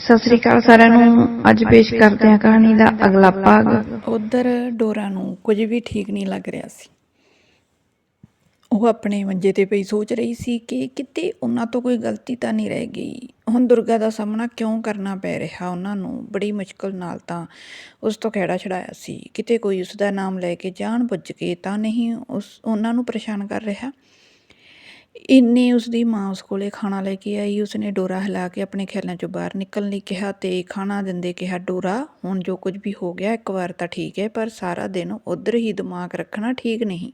ਸਤਿ ਸ੍ਰੀ ਅਕਾਲ ਸਾਰਿਆਂ ਨੂੰ। ਅੱਜ ਪੇਸ਼ ਕਰਦੇ ਹਾਂ ਕਹਾਣੀ ਦਾ ਅਗਲਾ ਭਾਗ। ਉਧਰ ਡੋਰਾ ਨੂੰ ਕੁਝ ਵੀ ਠੀਕ ਨਹੀਂ ਲੱਗ ਰਿਹਾ ਸੀ। ਉਹ ਆਪਣੇ ਮੰਜੇ ਤੇ ਪਈ ਸੋਚ ਰਹੀ ਸੀ ਕਿ ਕਿਤੇ ਉਹਨਾਂ ਤੋਂ ਕੋਈ ਗਲਤੀ ਤਾਂ ਨਹੀਂ ਰਹਿ ਗਈ। ਹੁਣ ਦੁਰਗਾ ਦਾ ਸਾਹਮਣਾ ਕਿਉਂ ਕਰਨਾ ਪੈ ਰਿਹਾ ਉਹਨਾਂ ਨੂੰ? ਬੜੀ ਮੁਸ਼ਕਲ ਨਾਲ ਤਾਂ ਉਸ ਤੋਂ ਖਹਿੜਾ ਛਡਾਇਆ ਸੀ। ਕਿਤੇ ਕੋਈ ਉਸ ਦਾ ਨਾਮ ਲੈ ਕੇ ਜਾਣ ਬੁੱਝ ਕੇ ਤਾਂ ਨਹੀਂ ਉਸ ਉਹਨਾਂ ਨੂੰ ਪਰੇਸ਼ਾਨ ਕਰ ਰਿਹਾ? ਇੰਨੇ ਉਸਦੀ ਮਾਂ ਉਸ ਕੋਲੇ ਖਾਣਾ ਲੈ ਕੇ ਆਈ, ਉਸਨੇ ਡੋਰਾ ਹਿਲਾ ਕੇ ਆਪਣੇ ਖਿਆਲਾਂ ਚੋਂ ਬਾਹਰ ਨਿਕਲਣ ਲਈ ਕਿਹਾ ਤੇ ਖਾਣਾ ਦਿੰਦੇ ਕਿਹਾ, ਡੋਰਾ, ਹੁਣ ਜੋ ਕੁਝ ਵੀ ਹੋ ਗਿਆ, ਇੱਕ ਵਾਰ ਤਾਂ ਠੀਕ ਹੈ, ਪਰ ਸਾਰਾ ਦਿਨ ਉਧਰ ਹੀ ਦਿਮਾਗ ਰੱਖਣਾ ਠੀਕ ਨਹੀਂ।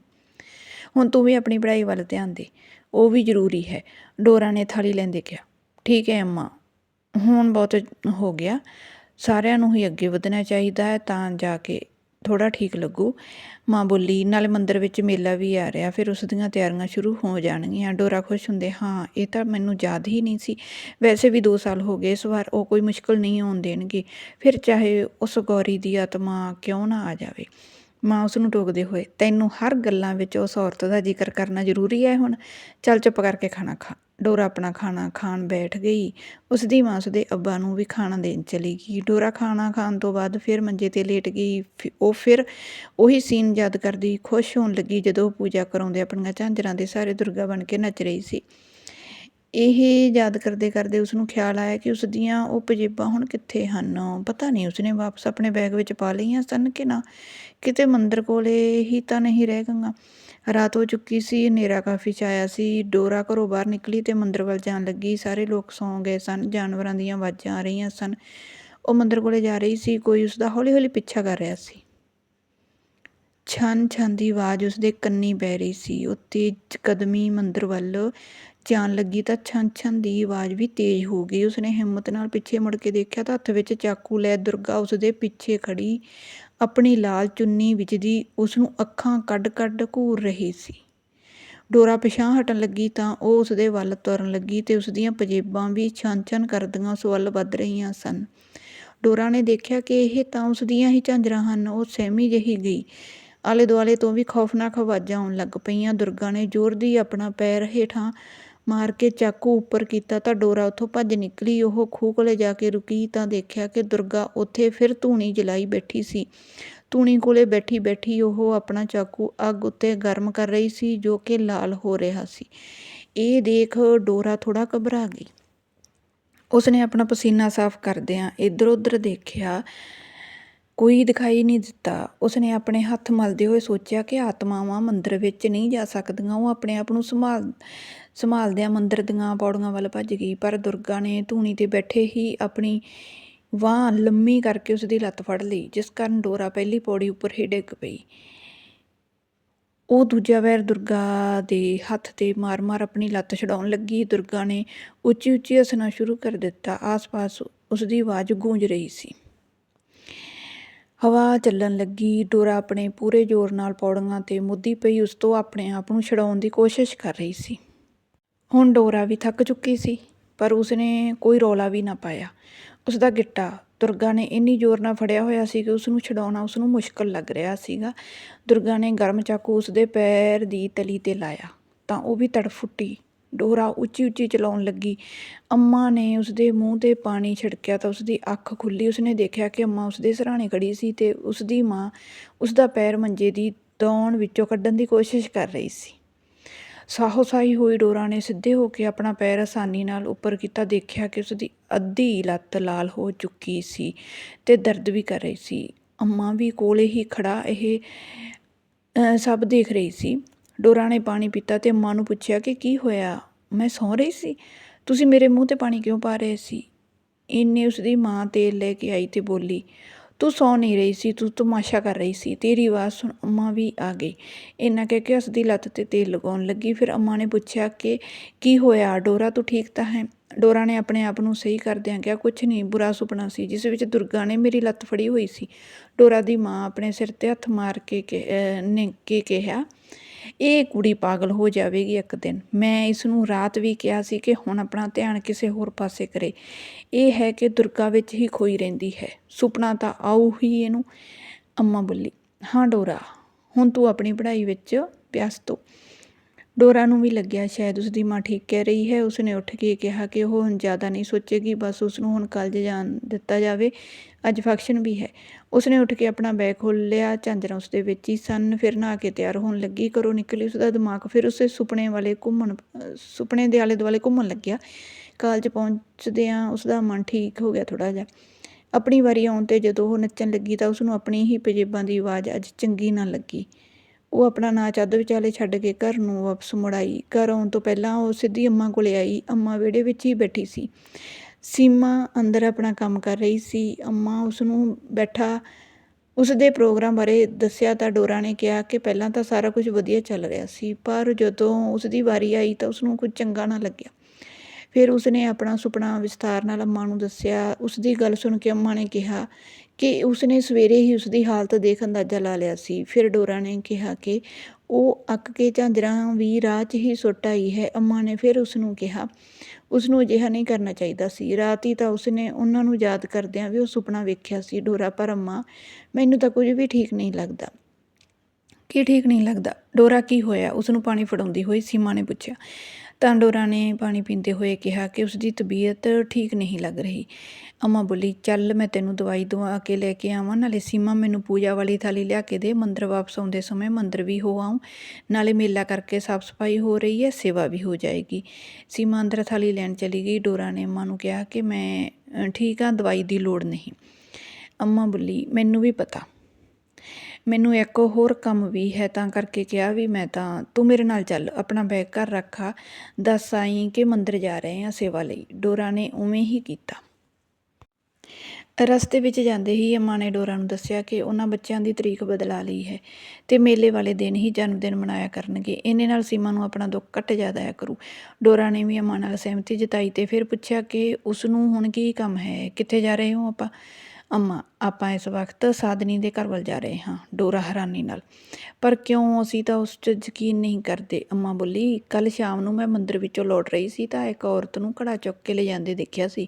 ਹੁਣ ਤੂੰ ਵੀ ਆਪਣੀ ਪੜ੍ਹਾਈ ਵੱਲ ਧਿਆਨ ਦੇ। ਉਹ ਵੀ ਜ਼ਰੂਰੀ ਹੈ। ਡੋਰਾ ਨੇ ਥਾਲੀ ਲੈਂਦੇ ਕਿਹਾ, ਠੀਕ ਹੈ ਅੰਮਾ, ਹੁਣ ਬਹੁਤ ਹੋ ਗਿਆ। ਸਾਰਿਆਂ ਨੂੰ ਹੀ ਅੱਗੇ ਵਧਣਾ ਚਾਹੀਦਾ ਹੈ ਤਾਂ ਜਾ ਕੇ ਥੋੜਾ ਠੀਕ ਲੱਗੂ। ਮਾਂ ਬੋਲੀ, ਨਾਲੇ ਮੰਦਰ ਵਿੱਚ ਮੇਲਾ ਵੀ ਆ ਰਿਹਾ, ਫਿਰ ਉਸ ਦੀਆਂ ਤਿਆਰੀਆਂ ਸ਼ੁਰੂ ਹੋ ਜਾਣਗੀਆਂ। ਡੋਰਾ ਖੁਸ਼ ਹੁੰਦੇ, ਹਾਂ, ਇਹ ਤਾਂ ਮੈਨੂੰ ਯਾਦ ਹੀ ਨਹੀਂ ਸੀ। ਵੈਸੇ ਵੀ 2 ਸਾਲ ਹੋ ਗਏ, ਇਸ ਵਾਰ ਉਹ ਕੋਈ ਮੁਸ਼ਕਲ ਨਹੀਂ ਆਉਣ ਦੇਣਗੇ। ਫਿਰ ਚਾਹੇ ਉਸ ਗੌਰੀ ਦੀ ਆਤਮਾ ਕਿਉਂ ਨਾ ਆ ਜਾਵੇ? ਮਾਂ ਉਸ ਨੂੰ ਟੋਕਦੇ ਹੋਏ, ਤੈਨੂੰ ਹਰ ਗੱਲਾਂ ਵਿੱਚ ਉਸ ਔਰਤ ਦਾ ਜ਼ਿਕਰ ਕਰਨਾ ਜ਼ਰੂਰੀ ਹੈ ਹੁਣ? ਚੱਲ ਚੁੱਪ ਕਰਕੇ ਖਾਣਾ ਖਾ। ਡੋਰਾ ਆਪਣਾ ਖਾਣਾ ਖਾਣ ਬੈਠ ਗਈ। ਉਸ ਦੀ ਮਾਂ ਉਸਦੇ ਅੱਬਾ ਨੂੰ ਵੀ ਖਾਣਾ ਦੇਣ ਚਲੀ ਗਈ। ਡੋਰਾ ਖਾਣਾ ਖਾਣ ਤੋਂ ਬਾਅਦ ਫਿਰ ਮੰਜੇ ਤੇ ਲੇਟ ਗਈ। ਫਿ- ਉਹ ਫਿਰ ਉਹੀ ਸੀਨ ਯਾਦ ਕਰਦੀ। ਖੁਸ਼ ਹੋਣ ਲੱਗੀ ਜਦੋਂ ਉਹ ਪੂਜਾ ਕਰਾਉਂਦੇ ਆਪਣੀਆਂ ਝਾਂਜਰਾਂ ਦੇ ਸਾਰੇ ਦੁਰਗਾ ਬਣ ਕੇ ਨੱਚ ਰਹੀ ਸੀ। ਇਹ ਯਾਦ ਕਰਦੇ ਕਰਦੇ ਉਸ ਨੂੰ ਖਿਆਲ ਆਇਆ ਕਿ ਉਸ ਦੀਆਂ ਉਹ ਪਜੇਬਾਂ ਹੁਣ ਕਿੱਥੇ ਹਨ? ਪਤਾ ਨਹੀਂ, ਉਸਨੇ ਵਾਪਸ ਆਪਣੇ ਬੈਗ ਵਿੱਚ ਪਾ ਲਈਆਂ ਸਨ ਕਿ ਨਾ? ਕਿਤੇ ਮੰਦਰ ਕੋਲੇ ਹੀ ਤਾਂ ਨਹੀਂ ਰਹਿ ਗਈਆਂ। ਰਾਤ ਹੋ ਚੁੱਕੀ ਸੀ, ਹਨੇਰਾ ਕਾਫੀ ਛਾਇਆ ਸੀ। ਡੋਰਾ ਘਰੋਂ ਬਾਹਰ ਨਿਕਲੀ ਤੇ ਮੰਦਰ ਵੱਲ ਜਾਣ ਲੱਗੀ। ਸਾਰੇ ਲੋਕ ਸੌਂ ਗਏ ਸਨ, ਜਾਨਵਰਾਂ ਦੀਆਂ ਆਵਾਜ਼ਾਂ ਆ ਰਹੀਆਂ ਸਨ। ਉਹ ਮੰਦਰ ਕੋਲੇ ਜਾ ਰਹੀ ਸੀ, ਕੋਈ ਉਸ ਦਾ ਹੌਲੀ ਹੌਲੀ ਪਿੱਛਾ ਕਰ ਰਿਹਾ ਸੀ। ਛਨ ਛਨ ਦੀ ਆਵਾਜ਼ ਉਸਦੇ ਕੰਨੀ ਪੈ ਰਹੀ ਸੀ। ਉਹ ਤੇਜ਼ ਕਦਮੀ ਮੰਦਰ ਵੱਲ ਜਾਣ ਲੱਗੀ ਤਾਂ ਛਨ ਛਨ ਦੀ ਆਵਾਜ਼ ਵੀ ਤੇਜ਼ ਹੋ ਗਈ। ਉਸਨੇ ਹਿੰਮਤ ਨਾਲ ਪਿੱਛੇ ਮੁੜ ਕੇ ਦੇਖਿਆ ਤਾਂ ਹੱਥ ਵਿੱਚ ਚਾਕੂ ਲੈ ਦੁਰਗਾ ਉਸਦੇ ਪਿੱਛੇ ਖੜੀ ਆਪਣੀ ਲਾਲ ਚੁੰਨੀ ਵਿੱਚ ਦੀ ਉਸ ਨੂੰ ਅੱਖਾਂ ਕੱਢ ਕੱਢ ਘੂਰ ਰਹੀ ਸੀ। ਡੋਰਾ ਪਿਛਾਂਹ ਹਟਣ ਲੱਗੀ ਤਾਂ ਉਹ ਉਸਦੇ ਵੱਲ ਤੁਰਨ ਲੱਗੀ ਤੇ ਉਸਦੀਆਂ ਪਜੇਬਾਂ ਵੀ ਛਨ ਕਰਦੀਆਂ ਉਸ ਵੱਲ ਵੱਧ ਰਹੀਆਂ ਸਨ। ਡੋਰਾ ਨੇ ਦੇਖਿਆ ਕਿ ਇਹ ਤਾਂ ਉਸ ਦੀਆਂ ਹੀ ਝਾਂਜਰਾਂ ਹਨ, ਉਹ ਸਹਿਮੀ ਜਿਹੀ ਗਈ। ਆਲੇ ਦੁਆਲੇ ਤੋਂ ਵੀ ਖੌਫਨਾਕ ਆਵਾਜ਼ਾਂ ਆਉਣ ਲੱਗ ਪਈਆਂ। ਦੁਰਗਾ ਨੇ ਜ਼ੋਰ ਦੀ ਆਪਣਾ ਪੈਰ ਹੇਠਾਂ ਮਾਰ ਕੇ ਚਾਕੂ ਉੱਪਰ ਕੀਤਾ ਤਾਂ ਡੋਰਾ ਉੱਥੋਂ ਭੱਜ ਨਿਕਲੀ। ਉਹ ਖੂਹ ਕੋਲੇ ਜਾ ਕੇ ਰੁਕੀ ਤਾਂ ਦੇਖਿਆ ਕਿ ਦੁਰਗਾ ਉੱਥੇ ਫਿਰ ਧੂਣੀ ਜਲਾਈ ਬੈਠੀ ਸੀ। ਧੂਣੀ ਕੋਲੇ ਬੈਠੀ ਬੈਠੀ ਉਹ ਆਪਣਾ ਚਾਕੂ ਅੱਗ ਉੱਤੇ ਗਰਮ ਕਰ ਰਹੀ ਸੀ, ਜੋ ਕਿ ਲਾਲ ਹੋ ਰਿਹਾ ਸੀ। ਇਹ ਦੇਖ ਡੋਰਾ ਥੋੜਾ ਘਬਰਾ ਗਈ। ਉਸਨੇ ਆਪਣਾ ਪਸੀਨਾ ਸਾਫ਼ ਕਰਦਿਆਂ ਇੱਧਰ ਉੱਧਰ ਦੇਖਿਆ, ਕੋਈ ਦਿਖਾਈ ਨਹੀਂ ਦਿੱਤਾ। ਉਸਨੇ ਆਪਣੇ ਹੱਥ ਮਲਦੇ ਹੋਏ ਸੋਚਿਆ ਕਿ ਆਤਮਾਵਾਂ ਮੰਦਰ ਵਿੱਚ ਨਹੀਂ ਜਾ ਸਕਦੀਆਂ, ਉਹ ਆਪਣੇ ਆਪ ਨੂੰ ਸੰਭਾਲ ਸੰਭਾਲਦਿਆਂ ਮੰਦਰ ਦੀਆਂ ਪੌੜੀਆਂ ਵੱਲ ਭੱਜ ਗਈ, ਪਰ ਦੁਰਗਾ ਨੇ ਧੂਣੀ ਤੇ ਬੈਠੇ ਹੀ ਆਪਣੀ ਬਾਂਹ ਲੰਮੀ ਕਰਕੇ ਉਸ ਦੀ ਲੱਤ ਫੜ ਲਈ, ਜਿਸ ਕਾਰਨ ਡੋਰਾ ਪਹਿਲੀ ਪੌੜੀ ਉੱਪਰ ਹੀ ਡਿੱਗ ਪਈ। ਉਹ ਦੂਜਾ ਵੈਰ ਦੁਰਗਾ ਦੇ ਹੱਥ ਤੇ ਮਾਰ-ਮਾਰ ਆਪਣੀ ਲੱਤ ਛਡਾਉਣ ਲੱਗੀ। ਦੁਰਗਾ ਨੇ ਉੱਚੀ-ਉੱਚੀ ਹੱਸਣਾ ਸ਼ੁਰੂ ਕਰ ਦਿੱਤਾ। ਆਸ-ਪਾਸ ਉਸ ਦੀ ਆਵਾਜ਼ ਗੂੰਜ ਰਹੀ ਸੀ। ਹਵਾ ਚੱਲਣ ਲੱਗੀ। ਡੋਰਾ ਆਪਣੇ ਪੂਰੇ ਜ਼ੋਰ ਨਾਲ ਪੌੜੀਆਂ ਤੇ ਮੁੱਦੀ ਪਈ, ਉਸ ਤੋਂ ਆਪਣੇ ਆਪ ਨੂੰ ਛਡਾਉਣ ਦੀ ਕੋਸ਼ਿਸ਼ ਕਰ ਰਹੀ ਸੀ। ਹੁਣ ਡੋਰਾ ਵੀ ਥੱਕ ਚੁੱਕੀ ਸੀ, ਪਰ ਉਸਨੇ ਕੋਈ ਰੌਲਾ ਵੀ ਨਾ ਪਾਇਆ। ਉਸ ਦਾ ਗਿੱਟਾ, ਦੁਰਗਾ ਨੇ ਇੰਨੀ ਜ਼ੋਰ ਨਾਲ ਫੜਿਆ ਹੋਇਆ ਸੀ ਕਿ ਉਸ ਨੂੰ ਛਡਾਉਣਾ ਉਸ ਨੂੰ ਮੁਸ਼ਕਲ ਲੱਗ ਰਿਹਾ ਸੀਗਾ। ਦੁਰਗਾ ਨੇ ਗਰਮ ਚਾਕੂ ਉਸ ਦੇ ਪੈਰ ਦੀ ਤਲੀ ਤੇ ਲਾਇਆ, ਤਾਂ ਉਹ ਵੀ ਤੜਫੁੱਟੀ ਡੋਰਾ ਉੱਚੀ ਉੱਚੀ ਚਲਾਉਣ ਲੱਗੀ। ਅੰਮਾ ਨੇ ਉਸ ਦੇ ਮੂੰਹ ਤੇ ਪਾਣੀ ਛਿੜਕਿਆ ਤਾਂ ਉਸ ਦੀ ਅੱਖ ਖੁੱਲੀ ਉਸਨੇ ਦੇਖਿਆ ਕਿ ਅੰਮਾ ਉਸ ਦੇ ਸਰਾਣੇ ਖੜੀ ਸੀ ਤੇ ਉਸ ਦੀ ਮਾਂ ਉਸ ਦਾ ਪੈਰ ਮੰਜੇ ਦੀ ਦੌਣ ਵਿੱਚੋਂ ਕੱਢਣ ਦੀ ਕੋਸ਼ਿਸ਼ ਕਰ ਰਹੀ ਸੀ। ਸਾਹੋ-ਸਾਈ ਹੋਈ ਡੋਰਾ ਨੇ ਸਿੱਧੇ ਹੋ ਕੇ ਆਪਣਾ ਪੈਰ ਆਸਾਨੀ ਨਾਲ ਉੱਪਰ ਕੀਤਾ, ਦੇਖਿਆ ਕਿ ਉਸ ਦੀ ਅੱਧੀ ਲੱਤ ਲਾਲ ਹੋ ਚੁੱਕੀ ਸੀ ਤੇ ਦਰਦ ਵੀ ਕਰ ਰਹੀ ਸੀ। ਅੰਮਾ ਵੀ ਕੋਲੇ ਹੀ ਖੜਾ ਇਹ ਸਭ ਦੇਖ ਰਹੀ ਸੀ। ਡੋਰਾ ਨੇ ਪਾਣੀ ਪੀਤਾ ਤੇ ਅੰਮਾ ਨੂੰ ਪੁੱਛਿਆ ਕਿ ਕੀ ਹੋਇਆ? ਮੈਂ ਸੌਂ ਰਹੀ ਸੀ। ਤੁਸੀਂ ਮੇਰੇ ਮੂੰਹ ਤੇ ਪਾਣੀ ਕਿਉਂ ਪਾ ਰਹੇ ਸੀ? ਇੰਨੇ ਉਸ ਦੀ ਮਾਂ ਤੇਲ ਲੈ ਕੇ ਆਈ ਤੇ ਬੋਲੀ ਤੂੰ ਸੌਂ ਨਹੀਂ ਰਹੀ ਸੀ, ਤੂੰ ਤਮਾਸ਼ਾ ਕਰ ਰਹੀ ਸੀ। ਤੇਰੀ ਆਵਾਜ਼ ਸੁਣ ਅੰਮਾ ਵੀ ਆ ਗਈ। ਇੰਨਾ ਕਹਿ ਕੇ ਉਸ ਦੀ ਲੱਤ ਤੇ ਤੇਲ ਲਗਾਉਣ ਲੱਗੀ। ਫਿਰ ਅੰਮਾ ਨੇ ਪੁੱਛਿਆ ਕਿ ਕੀ ਹੋਇਆ? ਡੋਰਾ, ਤੂੰ ਠੀਕ ਤਾਂ ਹੈ? ਡੋਰਾ ਨੇ ਆਪਣੇ ਆਪ ਨੂੰ ਸਹੀ ਕਰਦਿਆਂ ਕਿਹਾ ਕੁਝ ਨਹੀਂ, ਬੁਰਾ ਸੁਪਨਾ ਸੀ, ਜਿਸ ਵਿੱਚ ਦੁਰਗਾ ਨੇ ਮੇਰੀ ਲੱਤ ਫੜੀ ਹੋਈ ਸੀ। ਡੋਰਾ ਦੀ ਮਾਂ ਆਪਣੇ ਸਿਰ ਤੇ ਹੱਥ ਮਾਰ ਕੇ ਕਿ- ਨੇ ਕੇ ਕਿਹਾ? ਇਹ ਕੁੜੀ ਪਾਗਲ ਹੋ ਜਾਵੇਗੀ ਇੱਕ ਦਿਨ। ਮੈਂ ਇਸ ਨੂੰ ਰਾਤ ਵੀ ਕਿਹਾ ਸੀ ਕਿ ਹੁਣ ਆਪਣਾ ਧਿਆਨ ਕਿਸੇ ਹੋਰ ਪਾਸੇ ਕਰੇ। ਇਹ ਹੈ ਕਿ ਦੁਰਗਾ ਵਿੱਚ ਹੀ ਖੋਈ ਰਹਿੰਦੀ ਹੈ। ਸੁਪਨਾ ਤਾਂ ਆਉ ਹੀ ਇਹਨੂੰ ਅੰਮਾ ਬੋਲੀ। ਹਾਂ ਡੋਰਾ, ਹੁਣ ਤੂੰ ਆਪਣੀ ਪੜ੍ਹਾਈ ਵਿੱਚ ਪਿਆਸ ਹੋ। ਡੋਰਾ ਨੂੰ ਵੀ ਲੱਗਿਆ ਸ਼ਾਇਦ ਉਸਦੀ ਮਾਂ ਠੀਕ ਕਹਿ ਰਹੀ ਹੈ। ਉਸਨੇ ਉੱਠ ਕੇ ਕਿਹਾ ਕਿ ਉਹ ਹੁਣ ਜ਼ਿਆਦਾ ਨਹੀਂ ਸੋਚੇਗੀ, ਬਸ ਉਸ ਨੂੰ ਹੁਣ ਕਾਲਜ ਜਾਣ ਦਿੱਤਾ ਜਾਵੇ। ਅੱਜ ਫੰਕਸ਼ਨ ਵੀ ਹੈ। ਉਸਨੇ ਉੱਠ ਕੇ ਆਪਣਾ ਬੈਗ ਖੋਲ੍ਹ ਲਿਆ, ਝਾਂਜਰਾਂ ਉਸਦੇ ਵਿੱਚ ਹੀ ਸਨ, ਫਿਰ ਨਹਾ ਕੇ ਤਿਆਰ ਹੋਣ ਲੱਗੀ। ਘਰੋਂ ਨਿਕਲੀ ਉਸਦਾ ਦਿਮਾਗ, ਫਿਰ ਉਸੇ ਸੁਪਨੇ ਵਾਲੇ ਘੁੰਮਣ, ਸੁਪਨੇ ਦੇ ਆਲੇ ਦੁਆਲੇ ਘੁੰਮਣ ਲੱਗਿਆ। ਕਾਲਜ ਪਹੁੰਚਦਿਆਂ ਉਸਦਾ ਮਨ ਠੀਕ ਹੋ ਗਿਆ ਥੋੜਾ ਜਿਹਾ। ਆਪਣੀ ਵਾਰੀ ਆਉਣ ਤੇ ਜਦੋਂ ਉਹ ਨੱਚਣ ਲੱਗੀ ਤਾਂ ਉਸਨੂੰ ਆਪਣੀ ਹੀ ਪਜੇਬਾਂ ਦੀ ਆਵਾਜ਼ ਅੱਜ ਚੰਗੀ ਨਾ ਲੱਗੀ। ਉਹ ਆਪਣਾ ਨਾਚ ਅੱਧ ਵਿਚਾਲੇ ਛੱਡ ਕੇ ਘਰ ਨੂੰ ਵਾਪਸ ਮੁੜ ਆਈ। ਘਰ ਆਉਣ ਤੋਂ ਪਹਿਲਾਂ ਉਹ ਸਿੱਧੀ ਅੰਮਾ ਕੋਲੇ ਆਈ, ਅੰਮਾ ਵਿਹੜੇ ਵਿੱਚ ਹੀ ਬੈਠੀ ਸੀ। ਸੀਮਾ ਅੰਦਰ ਆਪਣਾ ਕੰਮ ਕਰ ਰਹੀ ਸੀ। ਅੰਮਾ ਉਸ ਨੂੰ ਬੈਠਾ ਉਸ ਦੇ ਪ੍ਰੋਗਰਾਮ ਬਾਰੇ ਦੱਸਿਆ ਤਾਂ ਡੋਰਾ ਨੇ ਕਿਹਾ ਕਿ ਪਹਿਲਾਂ ਤਾਂ ਸਾਰਾ ਕੁਝ ਵਧੀਆ ਚੱਲ ਰਿਹਾ ਸੀ, ਪਰ ਜਦੋਂ ਉਸ ਦੀ ਵਾਰੀ ਆਈ ਤਾਂ ਉਸ ਨੂੰ ਕੁਝ ਚੰਗਾ ਨਾ ਲੱਗਿਆ। ਫਿਰ ਉਸਨੇ ਆਪਣਾ ਸੁਪਨਾ ਵਿਸਤਾਰ ਨਾਲ ਅੰਮਾ ਨੂੰ ਦੱਸਿਆ। ਉਸ ਦੀ ਗੱਲ ਸੁਣ ਕੇ ਅੰਮਾ ਨੇ ਕਿਹਾ ਕਿ ਉਸਨੇ ਸਵੇਰੇ ਹੀ ਉਸ ਦੀ ਹਾਲਤ ਦੇਖ ਅੰਦਾਜ਼ਾ ਲਾ ਲਿਆ ਸੀ। ਫਿਰ ਡੋਰਾ ਨੇ ਕਿਹਾ ਕਿ ਉਹ ਅੱਕ ਕੇ ਝਾਂਜਰਾਂ ਵੀ ਰਾਹ 'ਚ ਹੀ ਸੁੱਟ ਆਈ ਹੈ। ਅੰਮਾ ਨੇ ਫਿਰ ਉਸ ਨੂੰ ਕਿਹਾ ਉਸ ਨੂੰ ਅਜਿਹਾ ਨਹੀਂ ਕਰਨਾ ਚਾਹੀਦਾ ਸੀ। ਰਾਤ ਹੀ ਤਾਂ ਉਸਨੇ ਉਹਨਾਂ ਨੂੰ ਯਾਦ ਕਰਦਿਆਂ ਵੀ ਉਹ ਸੁਪਨਾ ਵੇਖਿਆ ਸੀ, ਡੋਰਾ ਪਰ ਅੰਮਾ, ਮੈਨੂੰ ਤਾਂ ਕੁਝ ਵੀ ਠੀਕ ਨਹੀਂ ਲੱਗਦਾ। ਕੀ ਠੀਕ ਨਹੀਂ ਲੱਗਦਾ? ਡੋਰਾ ਕੀ ਹੋਇਆ? ਉਸ ਨੂੰ ਪਾਣੀ ਫੜਾਉਂਦੀ ਹੋਈ ਸੀਮਾ ਨੇ ਪੁੱਛਿਆ। ਤਾਂ ਡੋਰਾ ਨੇ ਪਾਣੀ ਪੀਂਦੇ ਹੋਏ ਕਿਹਾ ਕਿ ਉਸ ਦੀ ਤਬੀਅਤ ਠੀਕ ਨਹੀਂ ਲੱਗ ਰਹੀ। ਅਮਾ ਬੋਲੀ, ਚੱਲ ਮੈਂ ਤੈਨੂੰ ਦਵਾਈ ਦਵਾ ਕੇ ਲੈ ਕੇ ਆਵਾਂ, ਨਾਲੇ ਸੀਮਾ ਮੈਨੂੰ ਪੂਜਾ ਵਾਲੀ ਥਾਲੀ ਲਿਆ ਕੇ ਦੇ, ਮੰਦਰ ਵਾਪਸ ਆਉਂਦੇ ਸਮੇਂ ਮੰਦਰ ਵੀ ਹੋ ਆਉਂ, ਨਾਲੇ ਮੇਲਾ ਕਰਕੇ ਸਾਫ਼ ਸਫ਼ਾਈ ਹੋ ਰਹੀ ਹੈ, ਸੇਵਾ ਵੀ ਹੋ ਜਾਏਗੀ। ਸੀਮਾ ਅੰਦਰ ਥਾਲੀ ਲੈਣ ਚਲੀ ਗਈ, ਡੋਰਾ ਨੇ ਅੰਮਾ ਨੂੰ ਕਿਹਾ ਕਿ ਮੈਂ ਠੀਕ ਹਾਂ ਦਵਾਈ ਦੀ ਲੋੜ ਨਹੀਂ। ਅੰਮਾ ਬੋਲੀ, ਮੈਨੂੰ ਵੀ ਪਤਾ। ਮੈਨੂੰ ਇੱਕ ਹੋਰ ਕੰਮ ਵੀ ਹੈ, ਤਾਂ ਕਰਕੇ ਕਿਹਾ ਵੀ ਮੈਂ ਤਾਂ, ਤੂੰ ਮੇਰੇ ਨਾਲ ਚੱਲ, ਆਪਣਾ ਬੈਗ ਘਰ ਰੱਖਾ, ਦੱਸ ਆਈ ਕਿ ਮੰਦਰ ਜਾ ਰਹੇ ਹਾਂ ਸੇਵਾ ਲਈ। ਡੋਰਾ ਨੇ ਉਵੇਂ ਹੀ ਕੀਤਾ। ਰਸਤੇ ਵਿੱਚ ਜਾਂਦੇ ਹੀ ਅੰਮਾ ਨੇ ਡੋਰਾ ਨੂੰ ਦੱਸਿਆ ਕਿ ਉਹਨਾਂ ਬੱਚਿਆਂ ਦੀ ਤਰੀਕ ਬਦਲਾ ਲਈ ਹੈ ਤੇ ਮੇਲੇ ਵਾਲੇ ਦਿਨ ਹੀ ਜਨਮ ਦਿਨ ਮਨਾਇਆ ਕਰਨਗੇ। ਇਹਨੇ ਨਾਲ ਸੀਮਾ ਨੂੰ ਆਪਣਾ ਦੁੱਖ ਘਟ ਆਇਆ ਕਰੂ। ਡੋਰਾ ਨੇ ਵੀ ਅੰਮਾ ਨਾਲ ਸਹਿਮਤੀ ਜਤਾਈ ਤੇ ਫਿਰ ਪੁੱਛਿਆ ਕਿ ਉਸ ਨੂੰ ਹੁਣ ਕੀ ਕੰਮ ਹੈ? ਕਿੱਥੇ ਜਾ ਰਹੇ ਹੋ ਆਪਾਂ? ਅੰਮਾ, ਆਪਾਂ ਇਸ ਵਕਤ ਸਾਧਨੀ ਦੇ ਘਰ ਵੱਲ ਜਾ ਰਹੇ ਹਾਂ, ਡੋਰਾ ਹੈਰਾਨੀ ਨਾਲ। ਪਰ ਕਿਉਂ ਅਸੀਂ ਤਾਂ ਉਸ 'ਚ ਯਕੀਨ ਨਹੀਂ ਕਰਦੇ? ਅੰਮਾ ਬੋਲੀ ਕੱਲ ਸ਼ਾਮ ਨੂੰ ਮੈਂ ਮੰਦਰ ਵਿੱਚੋਂ ਲੌਟ ਰਹੀ ਸੀ ਤਾਂ ਇੱਕ ਔਰਤ ਨੂੰ ਘੜਾ ਚੁੱਕ ਕੇ ਲੈ ਜਾਂਦੇ ਦੇਖਿਆ ਸੀ।